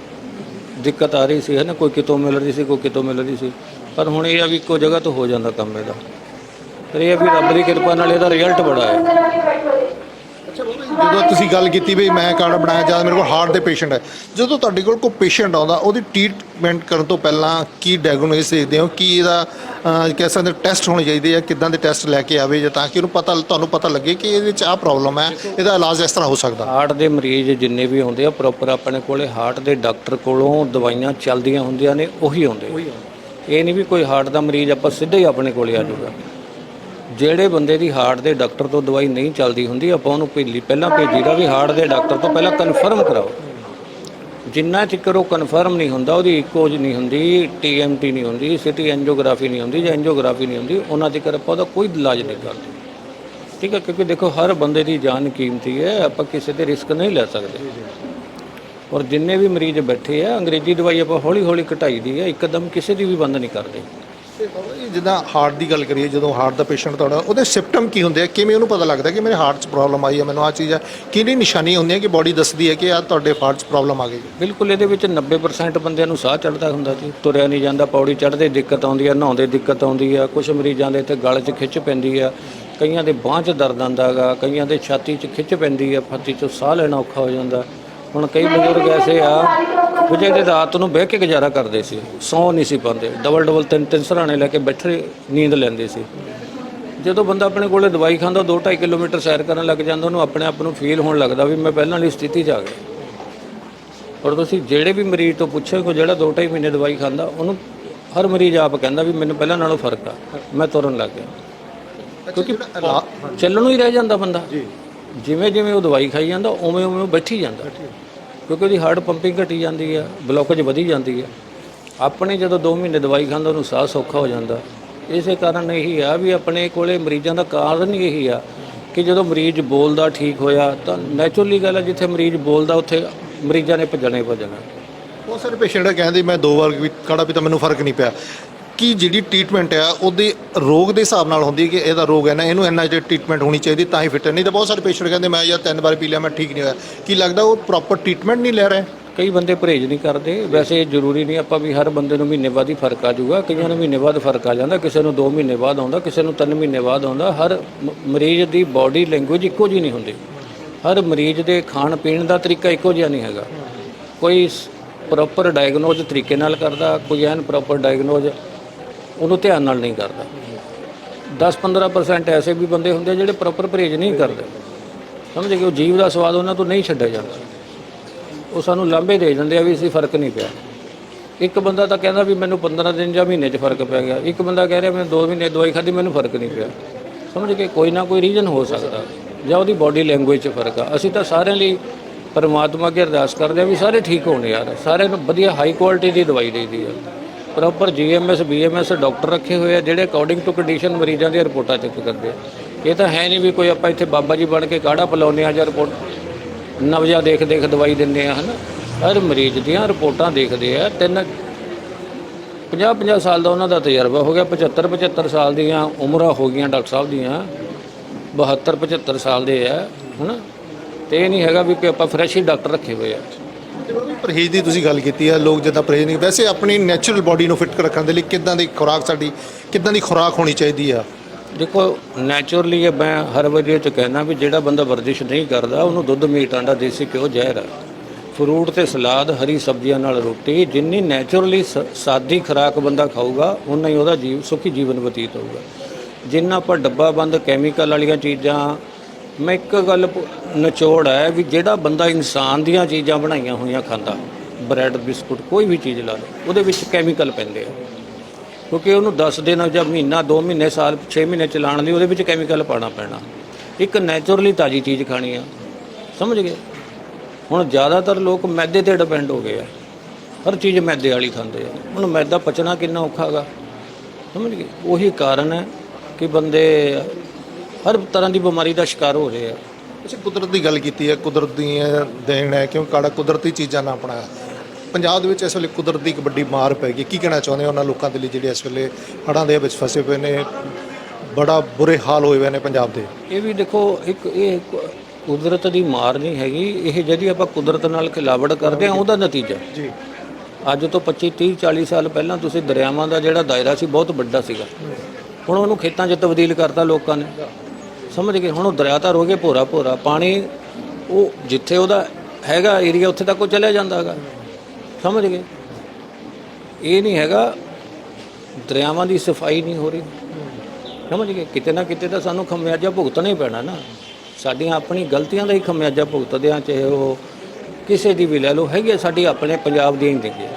ਦਿੱਕਤ ਆ ਰਹੀ ਸੀ, ਹੈ ਨਾ? ਕੋਈ ਕਿਤੋਂ ਮਿਲ ਰਹੀ ਸੀ, ਕੋਈ ਕਿਤੋਂ ਮਿਲ ਰਹੀ ਸੀ। ਪਰ ਹੁਣ ਇਹ ਆ ਵੀ ਇੱਕੋ ਜਗ੍ਹਾ ਤੋਂ ਹੋ ਜਾਂਦਾ ਕੰਮ ਇਹਦਾ। ਪਰ ਇਹ ਆ ਵੀ ਰੱਬ ਦੀ ਕਿਰਪਾ ਨਾਲ ਇਹਦਾ ਰਿਜ਼ਲਟ ਬੜਾ ਹੈ ਜਦੋਂ ਤੁਸੀਂ ਗੱਲ ਕੀਤੀ ਵੀ ਮੈਂ ਕਾਰਡ ਬਣਾਇਆ ਜਾਂ ਮੇਰੇ ਕੋਲ ਹਾਰਟ ਦੇ ਪੇਸ਼ੈਂਟ ਹੈ ਜਦੋਂ ਤੁਹਾਡੇ ਕੋਲ ਕੋਈ ਪੇਸ਼ੈਂਟ ਆਉਂਦਾ ਉਹਦੀ ਟ੍ਰੀਟਮੈਂਟ ਕਰਨ ਤੋਂ ਪਹਿਲਾਂ ਕੀ ਡਾਇਗਨੋਸਿਸ ਦੇਖਦੇ ਹੋ? ਕੀ ਇਹਦਾ ਅਹ, ਕਹਿ ਸਕਦੇ ਟੈਸਟ ਹੋਣੇ ਚਾਹੀਦੇ ਆ? ਕਿਦਾਂ ਦੇ ਟੈਸਟ ਲੈ ਕੇ ਆਵੇ ਜਾਂ ਤਾਂ ਕਿ ਉਹਨੂੰ ਪਤਾ ਤੁਹਾਨੂੰ ਪਤਾ ਲੱਗੇ ਕਿ ਇਹਦੇ ਵਿੱਚ ਆਹ ਪ੍ਰੋਬਲਮ ਹੈ ਇਹਦਾ ਇਲਾਜ ਇਸ ਤਰ੍ਹਾਂ ਹੋ ਸਕਦਾ? ਹਾਰਟ ਦੇ ਮਰੀਜ਼ ਜਿੰਨੇ ਵੀ ਆਉਂਦੇ ਆ ਪ੍ਰੋਪਰ ਆਪਣੇ ਕੋਲੇ ਹਾਰਟ ਦੇ ਡਾਕਟਰ ਕੋਲੋਂ ਦਵਾਈਆਂ ਚੱਲਦੀਆਂ ਹੁੰਦੀਆਂ ਨੇ ਉਹੀ ਆਉਂਦੇ ਇਹ ਨਹੀਂ ਵੀ ਕੋਈ ਹਾਰਟ ਦਾ ਮਰੀਜ਼ ਆਪਾਂ ਸਿੱਧਾ ਹੀ ਆਪਣੇ ਕੋਲੇ ਆ ਜਾਊਗਾ। ਜਿਹੜੇ ਬੰਦੇ ਦੀ ਹਾਰਟ ਦੇ ਡਾਕਟਰ ਤੋਂ ਦਵਾਈ ਨਹੀਂ ਚੱਲਦੀ ਹੁੰਦੀ, ਆਪਾਂ ਉਹਨੂੰ ਪਹਿਲੀ ਪਹਿਲਾਂ ਭੇਜੀਦਾ ਵੀ ਹਾਰਟ ਦੇ ਡਾਕਟਰ ਤੋਂ ਪਹਿਲਾਂ ਕਨਫਰਮ ਕਰਾਓ। ਜਿੰਨਾ ਚਿਕਰ ਉਹ ਕਨਫਰਮ ਨਹੀਂ ਹੁੰਦਾ, ਉਹਦੀ ਇਕੋਜ ਨਹੀਂ ਹੁੰਦੀ ਟੀਐਮਟੀ ਨਹੀਂ ਹੁੰਦੀ, ਸਿਟੀ ਐਂਜੀਓਗ੍ਰਾਫੀ ਨਹੀਂ ਹੁੰਦੀ ਜਾਂ ਐਂਜੀਓਗ੍ਰਾਫੀ ਨਹੀਂ ਹੁੰਦੀ, ਉਹਨਾਂ ਚਿਕਰ ਆਪਾਂ ਉਹਦਾ ਕੋਈ ਇਲਾਜ ਨਹੀਂ ਕਰਦੇ। ਠੀਕ ਹੈ, ਕਿਉਂਕਿ ਦੇਖੋ, ਹਰ ਬੰਦੇ ਦੀ ਜਾਨ ਕੀਮਤੀ ਹੈ, ਆਪਾਂ ਕਿਸੇ ਤੇ ਰਿਸਕ ਨਹੀਂ ਲੈ ਸਕਦੇ। ਔਰ ਜਿੰਨੇ ਵੀ ਮਰੀਜ਼ ਬੈਠੇ ਆ, ਅੰਗਰੇਜ਼ੀ ਦਵਾਈ ਆਪਾਂ ਹੌਲੀ ਹੌਲੀ ਘਟਾਈ ਦੀ ਹੈ, ਇੱਕਦਮ ਕਿਸੇ ਦੀ ਵੀ ਬੰਦ ਨਹੀਂ ਕਰਦੇ। ਤੇ ਬਾਬਾ ਜੀ ਜਿੱਦਾਂ ਹਾਰਟ ਦੀ ਗੱਲ ਕਰੀਏ, ਜਦੋਂ ਹਾਰਟ ਦਾ ਪੇਸ਼ੈਂਟ ਤੁਹਾਡਾ, ਉਹਦੇ ਸਿੰਪਟਮ ਕੀ ਹੁੰਦੇ ਆ? ਕਿਵੇਂ ਉਹਨੂੰ ਪਤਾ ਲੱਗਦਾ ਕਿ ਮੇਰੇ ਹਾਰਟ 'ਚ ਪ੍ਰੋਬਲਮ ਆਈ ਹੈ? ਮੈਨੂੰ ਆਹ ਚੀਜ਼ ਹੈ। ਕਿਹੜੀ ਨਿਸ਼ਾਨੀ ਹੁੰਦੀਆਂ ਕਿ ਬਾਡੀ ਦੱਸਦੀ ਹੈ ਕਿ ਆ ਤੁਹਾਡੇ ਹਾਰਟ 'ਚ ਪ੍ਰੋਬਲਮ ਆ ਗਈ ਹੈ? ਬਿਲਕੁਲ, ਇਹਦੇ ਵਿੱਚ 90% ਬੰਦਿਆਂ ਨੂੰ ਸਾਹ ਚੜਦਾ ਹੁੰਦਾ ਜੀ। ਤੁਰਿਆ ਨਹੀਂ ਜਾਂਦਾ, ਪੌੜੀ ਚੜ੍ਹਦੇ ਦਿੱਕਤ ਆਉਂਦੀ ਆ ਨਹਾਉਂਦੇ ਦਿੱਕਤ ਆਉਂਦੀ ਆ ਕੁਝ ਮਰੀਜ਼ਾਂ ਦੇ ਇੱਥੇ ਗਲ 'ਚ ਖਿੱਚ ਪੈਂਦੀ ਆ ਕਈਆਂ ਦੇ ਬਾਂਹ 'ਚ ਦਰਦ ਆਉਂਦਾ ਹੈਗਾ, ਕਈਆਂ ਦੇ ਛਾਤੀ 'ਚ ਖਿੱਚ ਪੈਂਦੀ ਆ ਫੱਤੀ 'ਚੋਂ ਸਾਹ ਲੈਣਾ ਔਖਾ ਹੋ ਜਾਂਦਾ। ਹੁਣ ਕਈ ਬਜ਼ੁਰਗ ਐਸੇ ਆ ਵੀ ਜਿਹੜੇ ਰਾਤ ਨੂੰ ਬਹਿ ਕੇ ਗੁਜ਼ਾਰਾ ਕਰਦੇ ਸੀ ਸੌਂ ਨਹੀਂ ਸੀ ਪਾਉਂਦੇ ਡਬਲ ਡਬਲ ਤਿੰਨ ਤਿੰਨ ਸਰਾਣੇ ਲੈ ਕੇ ਬੈਠੇ ਨੀਂਦ ਲੈਂਦੇ ਸੀ। ਜਦੋਂ ਬੰਦਾ ਆਪਣੇ ਕੋਲੇ ਦਵਾਈ ਖਾਂਦਾ 2.5 ਕਿਲੋਮੀਟਰ ਸੈਰ ਕਰਨ ਲੱਗ ਜਾਂਦਾ ਉਹਨੂੰ ਆਪਣੇ ਆਪ ਨੂੰ ਫੀਲ ਹੋਣ ਲੱਗਦਾ ਵੀ ਮੈਂ ਪਹਿਲਾਂ ਵਾਲੀ ਸਥਿਤੀ 'ਚ ਆ ਗਿਆ। ਔਰ ਤੁਸੀਂ ਜਿਹੜੇ ਵੀ ਮਰੀਜ਼ ਤੋਂ ਪੁੱਛੋ ਕੋ ਜਿਹੜਾ 2.5 ਮਹੀਨੇ ਦਵਾਈ ਖਾਂਦਾ ਉਹਨੂੰ ਹਰ ਮਰੀਜ਼ ਆਪ ਕਹਿੰਦਾ ਵੀ ਮੈਨੂੰ ਪਹਿਲਾਂ ਨਾਲੋਂ ਫ਼ਰਕ ਆ ਮੈਂ ਤੁਰਨ ਲੱਗ ਗਿਆ। ਕਿਉਂਕਿ ਚੱਲਣ ਨੂੰ ਹੀ ਰਹਿ ਜਾਂਦਾ ਬੰਦਾ। ਜਿਵੇਂ ਜਿਵੇਂ ਉਹ ਦਵਾਈ ਖਾਈ ਜਾਂਦਾ ਉਵੇਂ ਉਵੇਂ ਉਹ ਬੈਠੀ ਜਾਂਦਾ। ਕਿਉਂਕਿ ਉਹਦੀ ਹਾਰਟ ਪੰਪਿੰਗ ਘਟੀ ਜਾਂਦੀ ਆ ਬਲੋਕੇਜ ਵਧੀ ਜਾਂਦੀ ਆ। ਆਪਣੇ ਜਦੋਂ 2 ਮਹੀਨੇ ਦਵਾਈ ਖਾਂਦਾ ਉਹਨੂੰ ਸਾਹ ਸੌਖਾ ਹੋ ਜਾਂਦਾ। ਇਸੇ ਕਾਰਨ ਇਹੀ ਆ ਵੀ ਆਪਣੇ ਕੋਲੇ ਮਰੀਜ਼ਾਂ ਦਾ ਕਾਰਨ ਹੀ ਇਹੀ ਆ ਕਿ ਜਦੋਂ ਮਰੀਜ਼ ਬੋਲਦਾ ਠੀਕ ਹੋਇਆ ਤਾਂ ਨੈਚੁਰਲੀ ਗੱਲ ਆ ਜਿੱਥੇ ਮਰੀਜ਼ ਬੋਲਦਾ ਉੱਥੇ ਮਰੀਜ਼ਾਂ ਨੇ ਭੱਜਣਾ ਹੀ ਭੱਜਣਾ। ਬਹੁਤ ਸਾਰੇ ਪੇਸ਼ੈਂਟ ਕਹਿੰਦੇ ਮੈਂ ਦੋ ਵਾਰ ਵੀ ਕਾੜਾ ਪੀਤਾ ਮੈਨੂੰ ਫ਼ਰਕ ਨਹੀਂ ਪਿਆ। ਕੀ ਜਿਹੜੀ ਟ੍ਰੀਟਮੈਂਟ ਆ, ਉਹਦੇ ਰੋਗ ਦੇ ਹਿਸਾਬ ਨਾਲ ਹੁੰਦੀ ਹੈ ਕਿ ਇਹਦਾ ਰੋਗ ਹੈ ਨਾ, ਇਹਨੂੰ ਇੰਨਾ ਜਿਹੜੀ ਟ੍ਰੀਟਮੈਂਟ ਹੋਣੀ ਚਾਹੀਦੀ, ਤਾਂ ਹੀ ਫਿੱਟ ਨਹੀਂ ਤਾਂ ਬਹੁਤ ਸਾਰੇ ਪੇਸ਼ੈਂਟ ਕਹਿੰਦੇ, ਮੈਂ ਯਾਰ ਤਿੰਨ ਵਾਰ ਪੀ ਲਿਆ, ਮੈਂ ਠੀਕ ਨਹੀਂ ਹੋਇਆ। ਕੀ ਲੱਗਦਾ ਉਹ ਪ੍ਰੋਪਰ ਟ੍ਰੀਟਮੈਂਟ ਨਹੀਂ ਲੈ ਰਹੇ? ਕਈ ਬੰਦੇ ਪਰਹੇਜ਼ ਨਹੀਂ ਕਰਦੇ। ਵੈਸੇ ਜ਼ਰੂਰੀ ਨਹੀਂ, ਆਪਾਂ ਵੀ ਹਰ ਬੰਦੇ ਨੂੰ ਮਹੀਨੇ ਬਾਅਦ ਹੀ ਫ਼ਰਕ ਆ ਜਾਊਗਾ। ਕਈਆਂ ਨੂੰ ਮਹੀਨੇ ਬਾਅਦ ਫ਼ਰਕ ਆ ਜਾਂਦਾ, ਕਿਸੇ ਨੂੰ 2 ਮਹੀਨੇ ਬਾਅਦ ਆਉਂਦਾ, ਕਿਸੇ ਨੂੰ 3 ਮਹੀਨੇ ਬਾਅਦ ਆਉਂਦਾ। ਹਰ ਮਰੀਜ਼ ਦੀ ਬਾਡੀ ਲੈਂਗੁਏਜ ਇੱਕੋ ਜਿਹੀ ਨਹੀਂ ਹੁੰਦੀ। ਹਰ ਮਰੀਜ਼ ਦੇ ਖਾਣ ਪੀਣ ਦਾ ਤਰੀਕਾ ਇੱਕੋ ਜਿਹਾ ਨਹੀਂ ਹੈਗਾ। ਕੋਈ ਪ੍ਰੋਪਰ ਡਾਇਗਨੋਜ਼ ਤਰੀਕੇ ਨਾਲ ਕਰਦਾ, ਕੋਈ ਐਨ ਪ੍ਰੋਪਰ ਡਾਇਗਨੋਜ਼ ਉਹਨੂੰ ਧਿਆਨ ਨਾਲ ਨਹੀਂ ਕਰਦਾ। 10-15% ਐਸੇ ਵੀ ਬੰਦੇ ਹੁੰਦੇ ਆ ਜਿਹੜੇ ਪ੍ਰੋਪਰ ਪਰਹੇਜ਼ ਨਹੀਂ ਕਰਦੇ। ਸਮਝ ਗਏ ਉਹ ਜੀਵ ਦਾ ਸਵਾਦ ਉਹਨਾਂ ਤੋਂ ਨਹੀਂ ਛੱਡਿਆ ਜਾਂਦਾ। ਉਹ ਸਾਨੂੰ ਲਾਂਭੇ ਦੇ ਦਿੰਦੇ ਆ ਵੀ ਅਸੀਂ ਫ਼ਰਕ ਨਹੀਂ ਪਿਆ। ਇੱਕ ਬੰਦਾ ਤਾਂ ਕਹਿੰਦਾ ਵੀ ਮੈਨੂੰ 15 ਦਿਨ ਜਾਂ ਮਹੀਨੇ 'ਚ ਫ਼ਰਕ ਪੈ ਗਿਆ। ਇੱਕ ਬੰਦਾ ਕਹਿ ਰਿਹਾ, ਮੈਂ 2 ਮਹੀਨੇ ਦਵਾਈ ਖਾਧੀ, ਮੈਨੂੰ ਫ਼ਰਕ ਨਹੀਂ ਪਿਆ। ਸਮਝ ਕੇ ਕੋਈ ਨਾ ਕੋਈ ਰੀਜ਼ਨ ਹੋ ਸਕਦਾ। ਜਾਂ ਉਹਦੀ ਬਾਡੀ ਲੈਂਗੁਏਜ 'ਚ ਫ਼ਰਕ ਆ। ਅਸੀਂ ਤਾਂ ਸਾਰਿਆਂ ਲਈ ਪਰਮਾਤਮਾ ਅੱਗੇ ਅਰਦਾਸ ਕਰਦੇ ਆ ਵੀ ਸਾਰੇ ਠੀਕ ਹੋਣ ਯਾਰ। ਸਾਰਿਆਂ ਨੂੰ ਵਧੀਆ ਹਾਈ ਕੁਆਲਿਟੀ ਦੀ ਦਵਾਈ ਦੇਈਦੀ ਆ। ਪ੍ਰੋਪਰ ਜੀਐਮਐਸ, ਬੀਐਮਐਸ ਡਾਕਟਰ ਰੱਖੇ ਹੋਏ ਆ, ਜਿਹੜੇ ਅਕੋਰਡਿੰਗ ਟੂ ਕੰਡੀਸ਼ਨ ਮਰੀਜ਼ਾਂ ਦੀਆਂ ਰਿਪੋਰਟਾਂ ਚੈੱਕ ਕਰਦੇ ਆ। ਇਹ ਤਾਂ ਹੈ ਨਹੀਂ ਵੀ ਕੋਈ ਆਪਾਂ ਇੱਥੇ ਬਾਬਾ ਜੀ ਬਣ ਕੇ ਕਾੜਾ ਪਿਲਾਉਂਦੇ ਆ ਜਾਂ ਰਿਪੋਰਟ, ਨਵਜਾ ਦੇਖ ਦੇਖ ਦਵਾਈ ਦਿੰਦੇ ਆ ਹਨਾ? ਹਰ ਮਰੀਜ਼ ਦੀਆਂ ਰਿਪੋਰਟਾਂ ਦੇਖਦੇ ਆ। ਤਿੰਨ 50 50 ਸਾਲ ਦਾ ਉਹਨਾਂ ਦਾ ਤਜਰਬਾ ਹੋ ਗਿਆ 75 75 ਸਾਲ ਦੀਆਂ ਉਮਰਾਂ ਹੋ ਗਈਆਂ ਡਾਕਟਰ ਸਾਹਿਬ ਦੀਆਂ। 72 75 ਸਾਲ ਦੇ ਆ, ਹਨਾ? ਤੇ ਇਹ ਨਹੀਂ ਹੈਗਾ ਵੀ ਕਿ ਆਪਾਂ ਫਰੈਸ਼ ਹੀ ਡਾਕਟਰ ਰੱਖੇ ਹੋਏ ਆ। ਪਰਹੇਜ਼ ਦੀ ਤੁਸੀਂ ਗੱਲ ਕੀਤੀ ਹੈ ਲੋਕ ਜਿੱਦਾਂ ਪਰਹੇਜ਼ ਨਹੀਂ ਵੈਸੇ ਆਪਣੀ ਨੈਚੁਰਲ ਬਾਡੀ ਨੂੰ ਫਿੱਟ ਰੱਖਣ ਦੇ ਲਈ ਕਿੱਦਾਂ ਦੀ ਖੁਰਾਕ ਸਾਡੀ ਕਿੱਦਾਂ ਦੀ ਖੁਰਾਕ ਹੋਣੀ ਚਾਹੀਦੀ ਆ? ਦੇਖੋ ਨੈਚੁਰਲੀ ਮੈਂ ਹਰ ਵਾਰੀ ਚ ਕਹਿਣਾ ਵੀ ਜਿਹੜਾ ਬੰਦਾ ਵਰਜਿਸ਼ ਨਹੀਂ ਕਰਦਾ, ਉਹਨੂੰ ਦੁੱਧ, ਮੀਟ ਆਂਡਾ ਦੇਸੀ ਘਿਓ ਜ਼ਹਿਰ ਆ। ਫਰੂਟ ਤੇ ਸਲਾਦ, ਹਰੀ ਸਬਜ਼ੀਆਂ ਨਾਲ ਰੋਟੀ, ਜਿੰਨੀ ਨੈਚੁਰਲੀ ਸਾਦੀ ਖੁਰਾਕ ਬੰਦਾ ਖਾਊਗਾ ਉਨਾ ਹੀ ਉਹਦਾ ਜੀਵ ਸੁਖੀ ਜੀਵਨ ਬਤੀਤ ਹੋਊਗਾ। ਜਿੰਨਾ ਆਪਾਂ ਡੱਬਾ ਬੰਦ ਕੈਮੀਕਲ ਵਾਲੀਆਂ ਚੀਜ਼ਾਂ ਮੈਂ ਇੱਕ ਗੱਲ ਪ- ਨਿਚੋੜ ਹੈ ਵੀ ਜਿਹੜਾ ਬੰਦਾ ਇਨਸਾਨ ਦੀਆਂ ਚੀਜ਼ਾਂ ਬਣਾਈਆਂ ਹੋਈਆਂ ਖਾਂਦਾ, ਬ੍ਰੈਡ, ਬਿਸਕੁਟ, ਕੋਈ ਵੀ ਚੀਜ਼ ਲਾ ਲਓ, ਉਹਦੇ ਵਿੱਚ ਕੈਮੀਕਲ ਪੈਂਦੇ ਆ। ਕਿਉਂਕਿ ਉਹਨੂੰ 10 ਦਿਨ ਜਾਂ ਮਹੀਨਾ 2 ਮਹੀਨੇ, ਸਾਲ 6 ਮਹੀਨੇ ਚਲਾਉਣ ਲਈ ਉਹਦੇ ਵਿੱਚ ਕੈਮੀਕਲ ਪਾਉਣਾ ਪੈਣਾ। ਇੱਕ ਨੈਚੁਰਲੀ ਤਾਜੀ ਚੀਜ਼ ਖਾਣੀ ਆ। ਸਮਝ ਗਏ? ਹੁਣ ਜ਼ਿਆਦਾਤਰ ਲੋਕ ਮੈਦੇ ਤੇ ਡਿਪੈਂਡ ਹੋ ਗਏ ਆ। ਹਰ ਚੀਜ਼ ਮੈਦੇ ਵਾਲੀ ਖਾਂਦੇ ਆ। ਹੁਣ ਮੈਦਾ ਪਚਣਾ ਕਿੰਨਾ ਔਖਾ ਹੈਗਾ ਸਮਝ ਗਏ? ਉਹੀ ਕਾਰਨ ਹੈ ਕਿ ਬੰਦੇ ਹਰ ਤਰ੍ਹਾਂ ਦੀ ਬਿਮਾਰੀ ਦਾ ਸ਼ਿਕਾਰ ਹੋ ਰਹੇ ਆ ਅਸੀਂ ਕੁਦਰਤ ਦੀ ਗੱਲ ਕੀਤੀ ਹੈ ਕੁਦਰਤ ਦੀ ਦੇਣ ਹੈ ਕਿਉਂ ਕਾੜਾ ਕੁਦਰਤੀ ਚੀਜ਼ਾਂ ਨਾਲ ਆਪਣਾ ਪੰਜਾਬ ਦੇ ਵਿੱਚ ਇਸ ਵੇਲੇ ਕੁਦਰਤ ਦੀ ਇੱਕ ਵੱਡੀ ਮਾਰ ਪੈ ਗਈ ਕੀ ਕਹਿਣਾ ਚਾਹੁੰਦੇ ਹੋ ਉਹਨਾਂ ਲੋਕਾਂ ਦੇ ਲਈ ਜਿਹੜੇ ਇਸ ਵੇਲੇ ਹੜ੍ਹਾਂ ਦੇ ਵਿੱਚ ਫਸੇ ਪਏ ਨੇ ਬੜਾ ਬੁਰੇ ਹਾਲ ਹੋਏ ਹੋਏ ਨੇ ਪੰਜਾਬ ਦੇ? ਇਹ ਵੀ ਦੇਖੋ ਇੱਕ ਇਹ ਕੁਦਰਤ ਦੀ ਮਾਰ ਨਹੀਂ ਹੈਗੀ ਇਹ ਜਿਹੜੀ ਆਪਾਂ ਕੁਦਰਤ ਨਾਲ ਖਿਲਾਵੜ ਕਰਦੇ ਆ ਉਹਦਾ ਨਤੀਜਾ। ਜੀ। ਅੱਜ ਤੋਂ 25 30 40 ਸਾਲ ਪਹਿਲਾਂ ਤੁਸੀਂ ਦਰਿਆਵਾਂ ਦਾ ਜਿਹੜਾ ਦਾਇਰਾ ਸੀ ਬਹੁਤ ਵੱਡਾ ਸੀਗਾ। ਹੁਣ ਉਹਨੂੰ ਖੇਤਾਂ 'ਚ ਤਬਦੀਲ ਕਰਤਾ ਲੋਕਾਂ ਨੇ। ਸਮਝ ਗਏ, ਹੁਣ ਉਹ ਦਰਿਆ ਤਾਂ ਰੋਗੇ ਭੋਰਾ ਭੋਰਾ, ਪਾਣੀ ਉਹ ਜਿੱਥੇ ਉਹਦਾ ਹੈਗਾ ਏਰੀਆ ਉੱਥੇ ਤੱਕ ਉਹ ਚਲਿਆ ਜਾਂਦਾ ਹੈਗਾ। ਸਮਝ ਗਏ? ਇਹ ਨਹੀਂ ਹੈਗਾ, ਦਰਿਆਵਾਂ ਦੀ ਸਫ਼ਾਈ ਨਹੀਂ ਹੋ ਰਹੀ। ਸਮਝ ਗਏ? ਕਿਤੇ ਨਾ ਕਿਤੇ ਤਾਂ ਸਾਨੂੰ ਖਮਿਆਜਾ ਭੁਗਤਣਾ ਹੀ ਪੈਣਾ ਨਾ। ਸਾਡੀਆਂ ਆਪਣੀ ਗਲਤੀਆਂ ਦਾ ਹੀ ਖਮਿਆਜਾ ਭੁਗਤਦੇ ਆ, ਚਾਹੇ ਉਹ ਕਿਸੇ ਦੀ ਵੀ ਲੈ ਲਓ, ਹੈਗੀ ਆ ਸਾਡੀ ਆਪਣੇ ਪੰਜਾਬ ਦੀਆਂ ਹੀ ਦੇਖੀਏ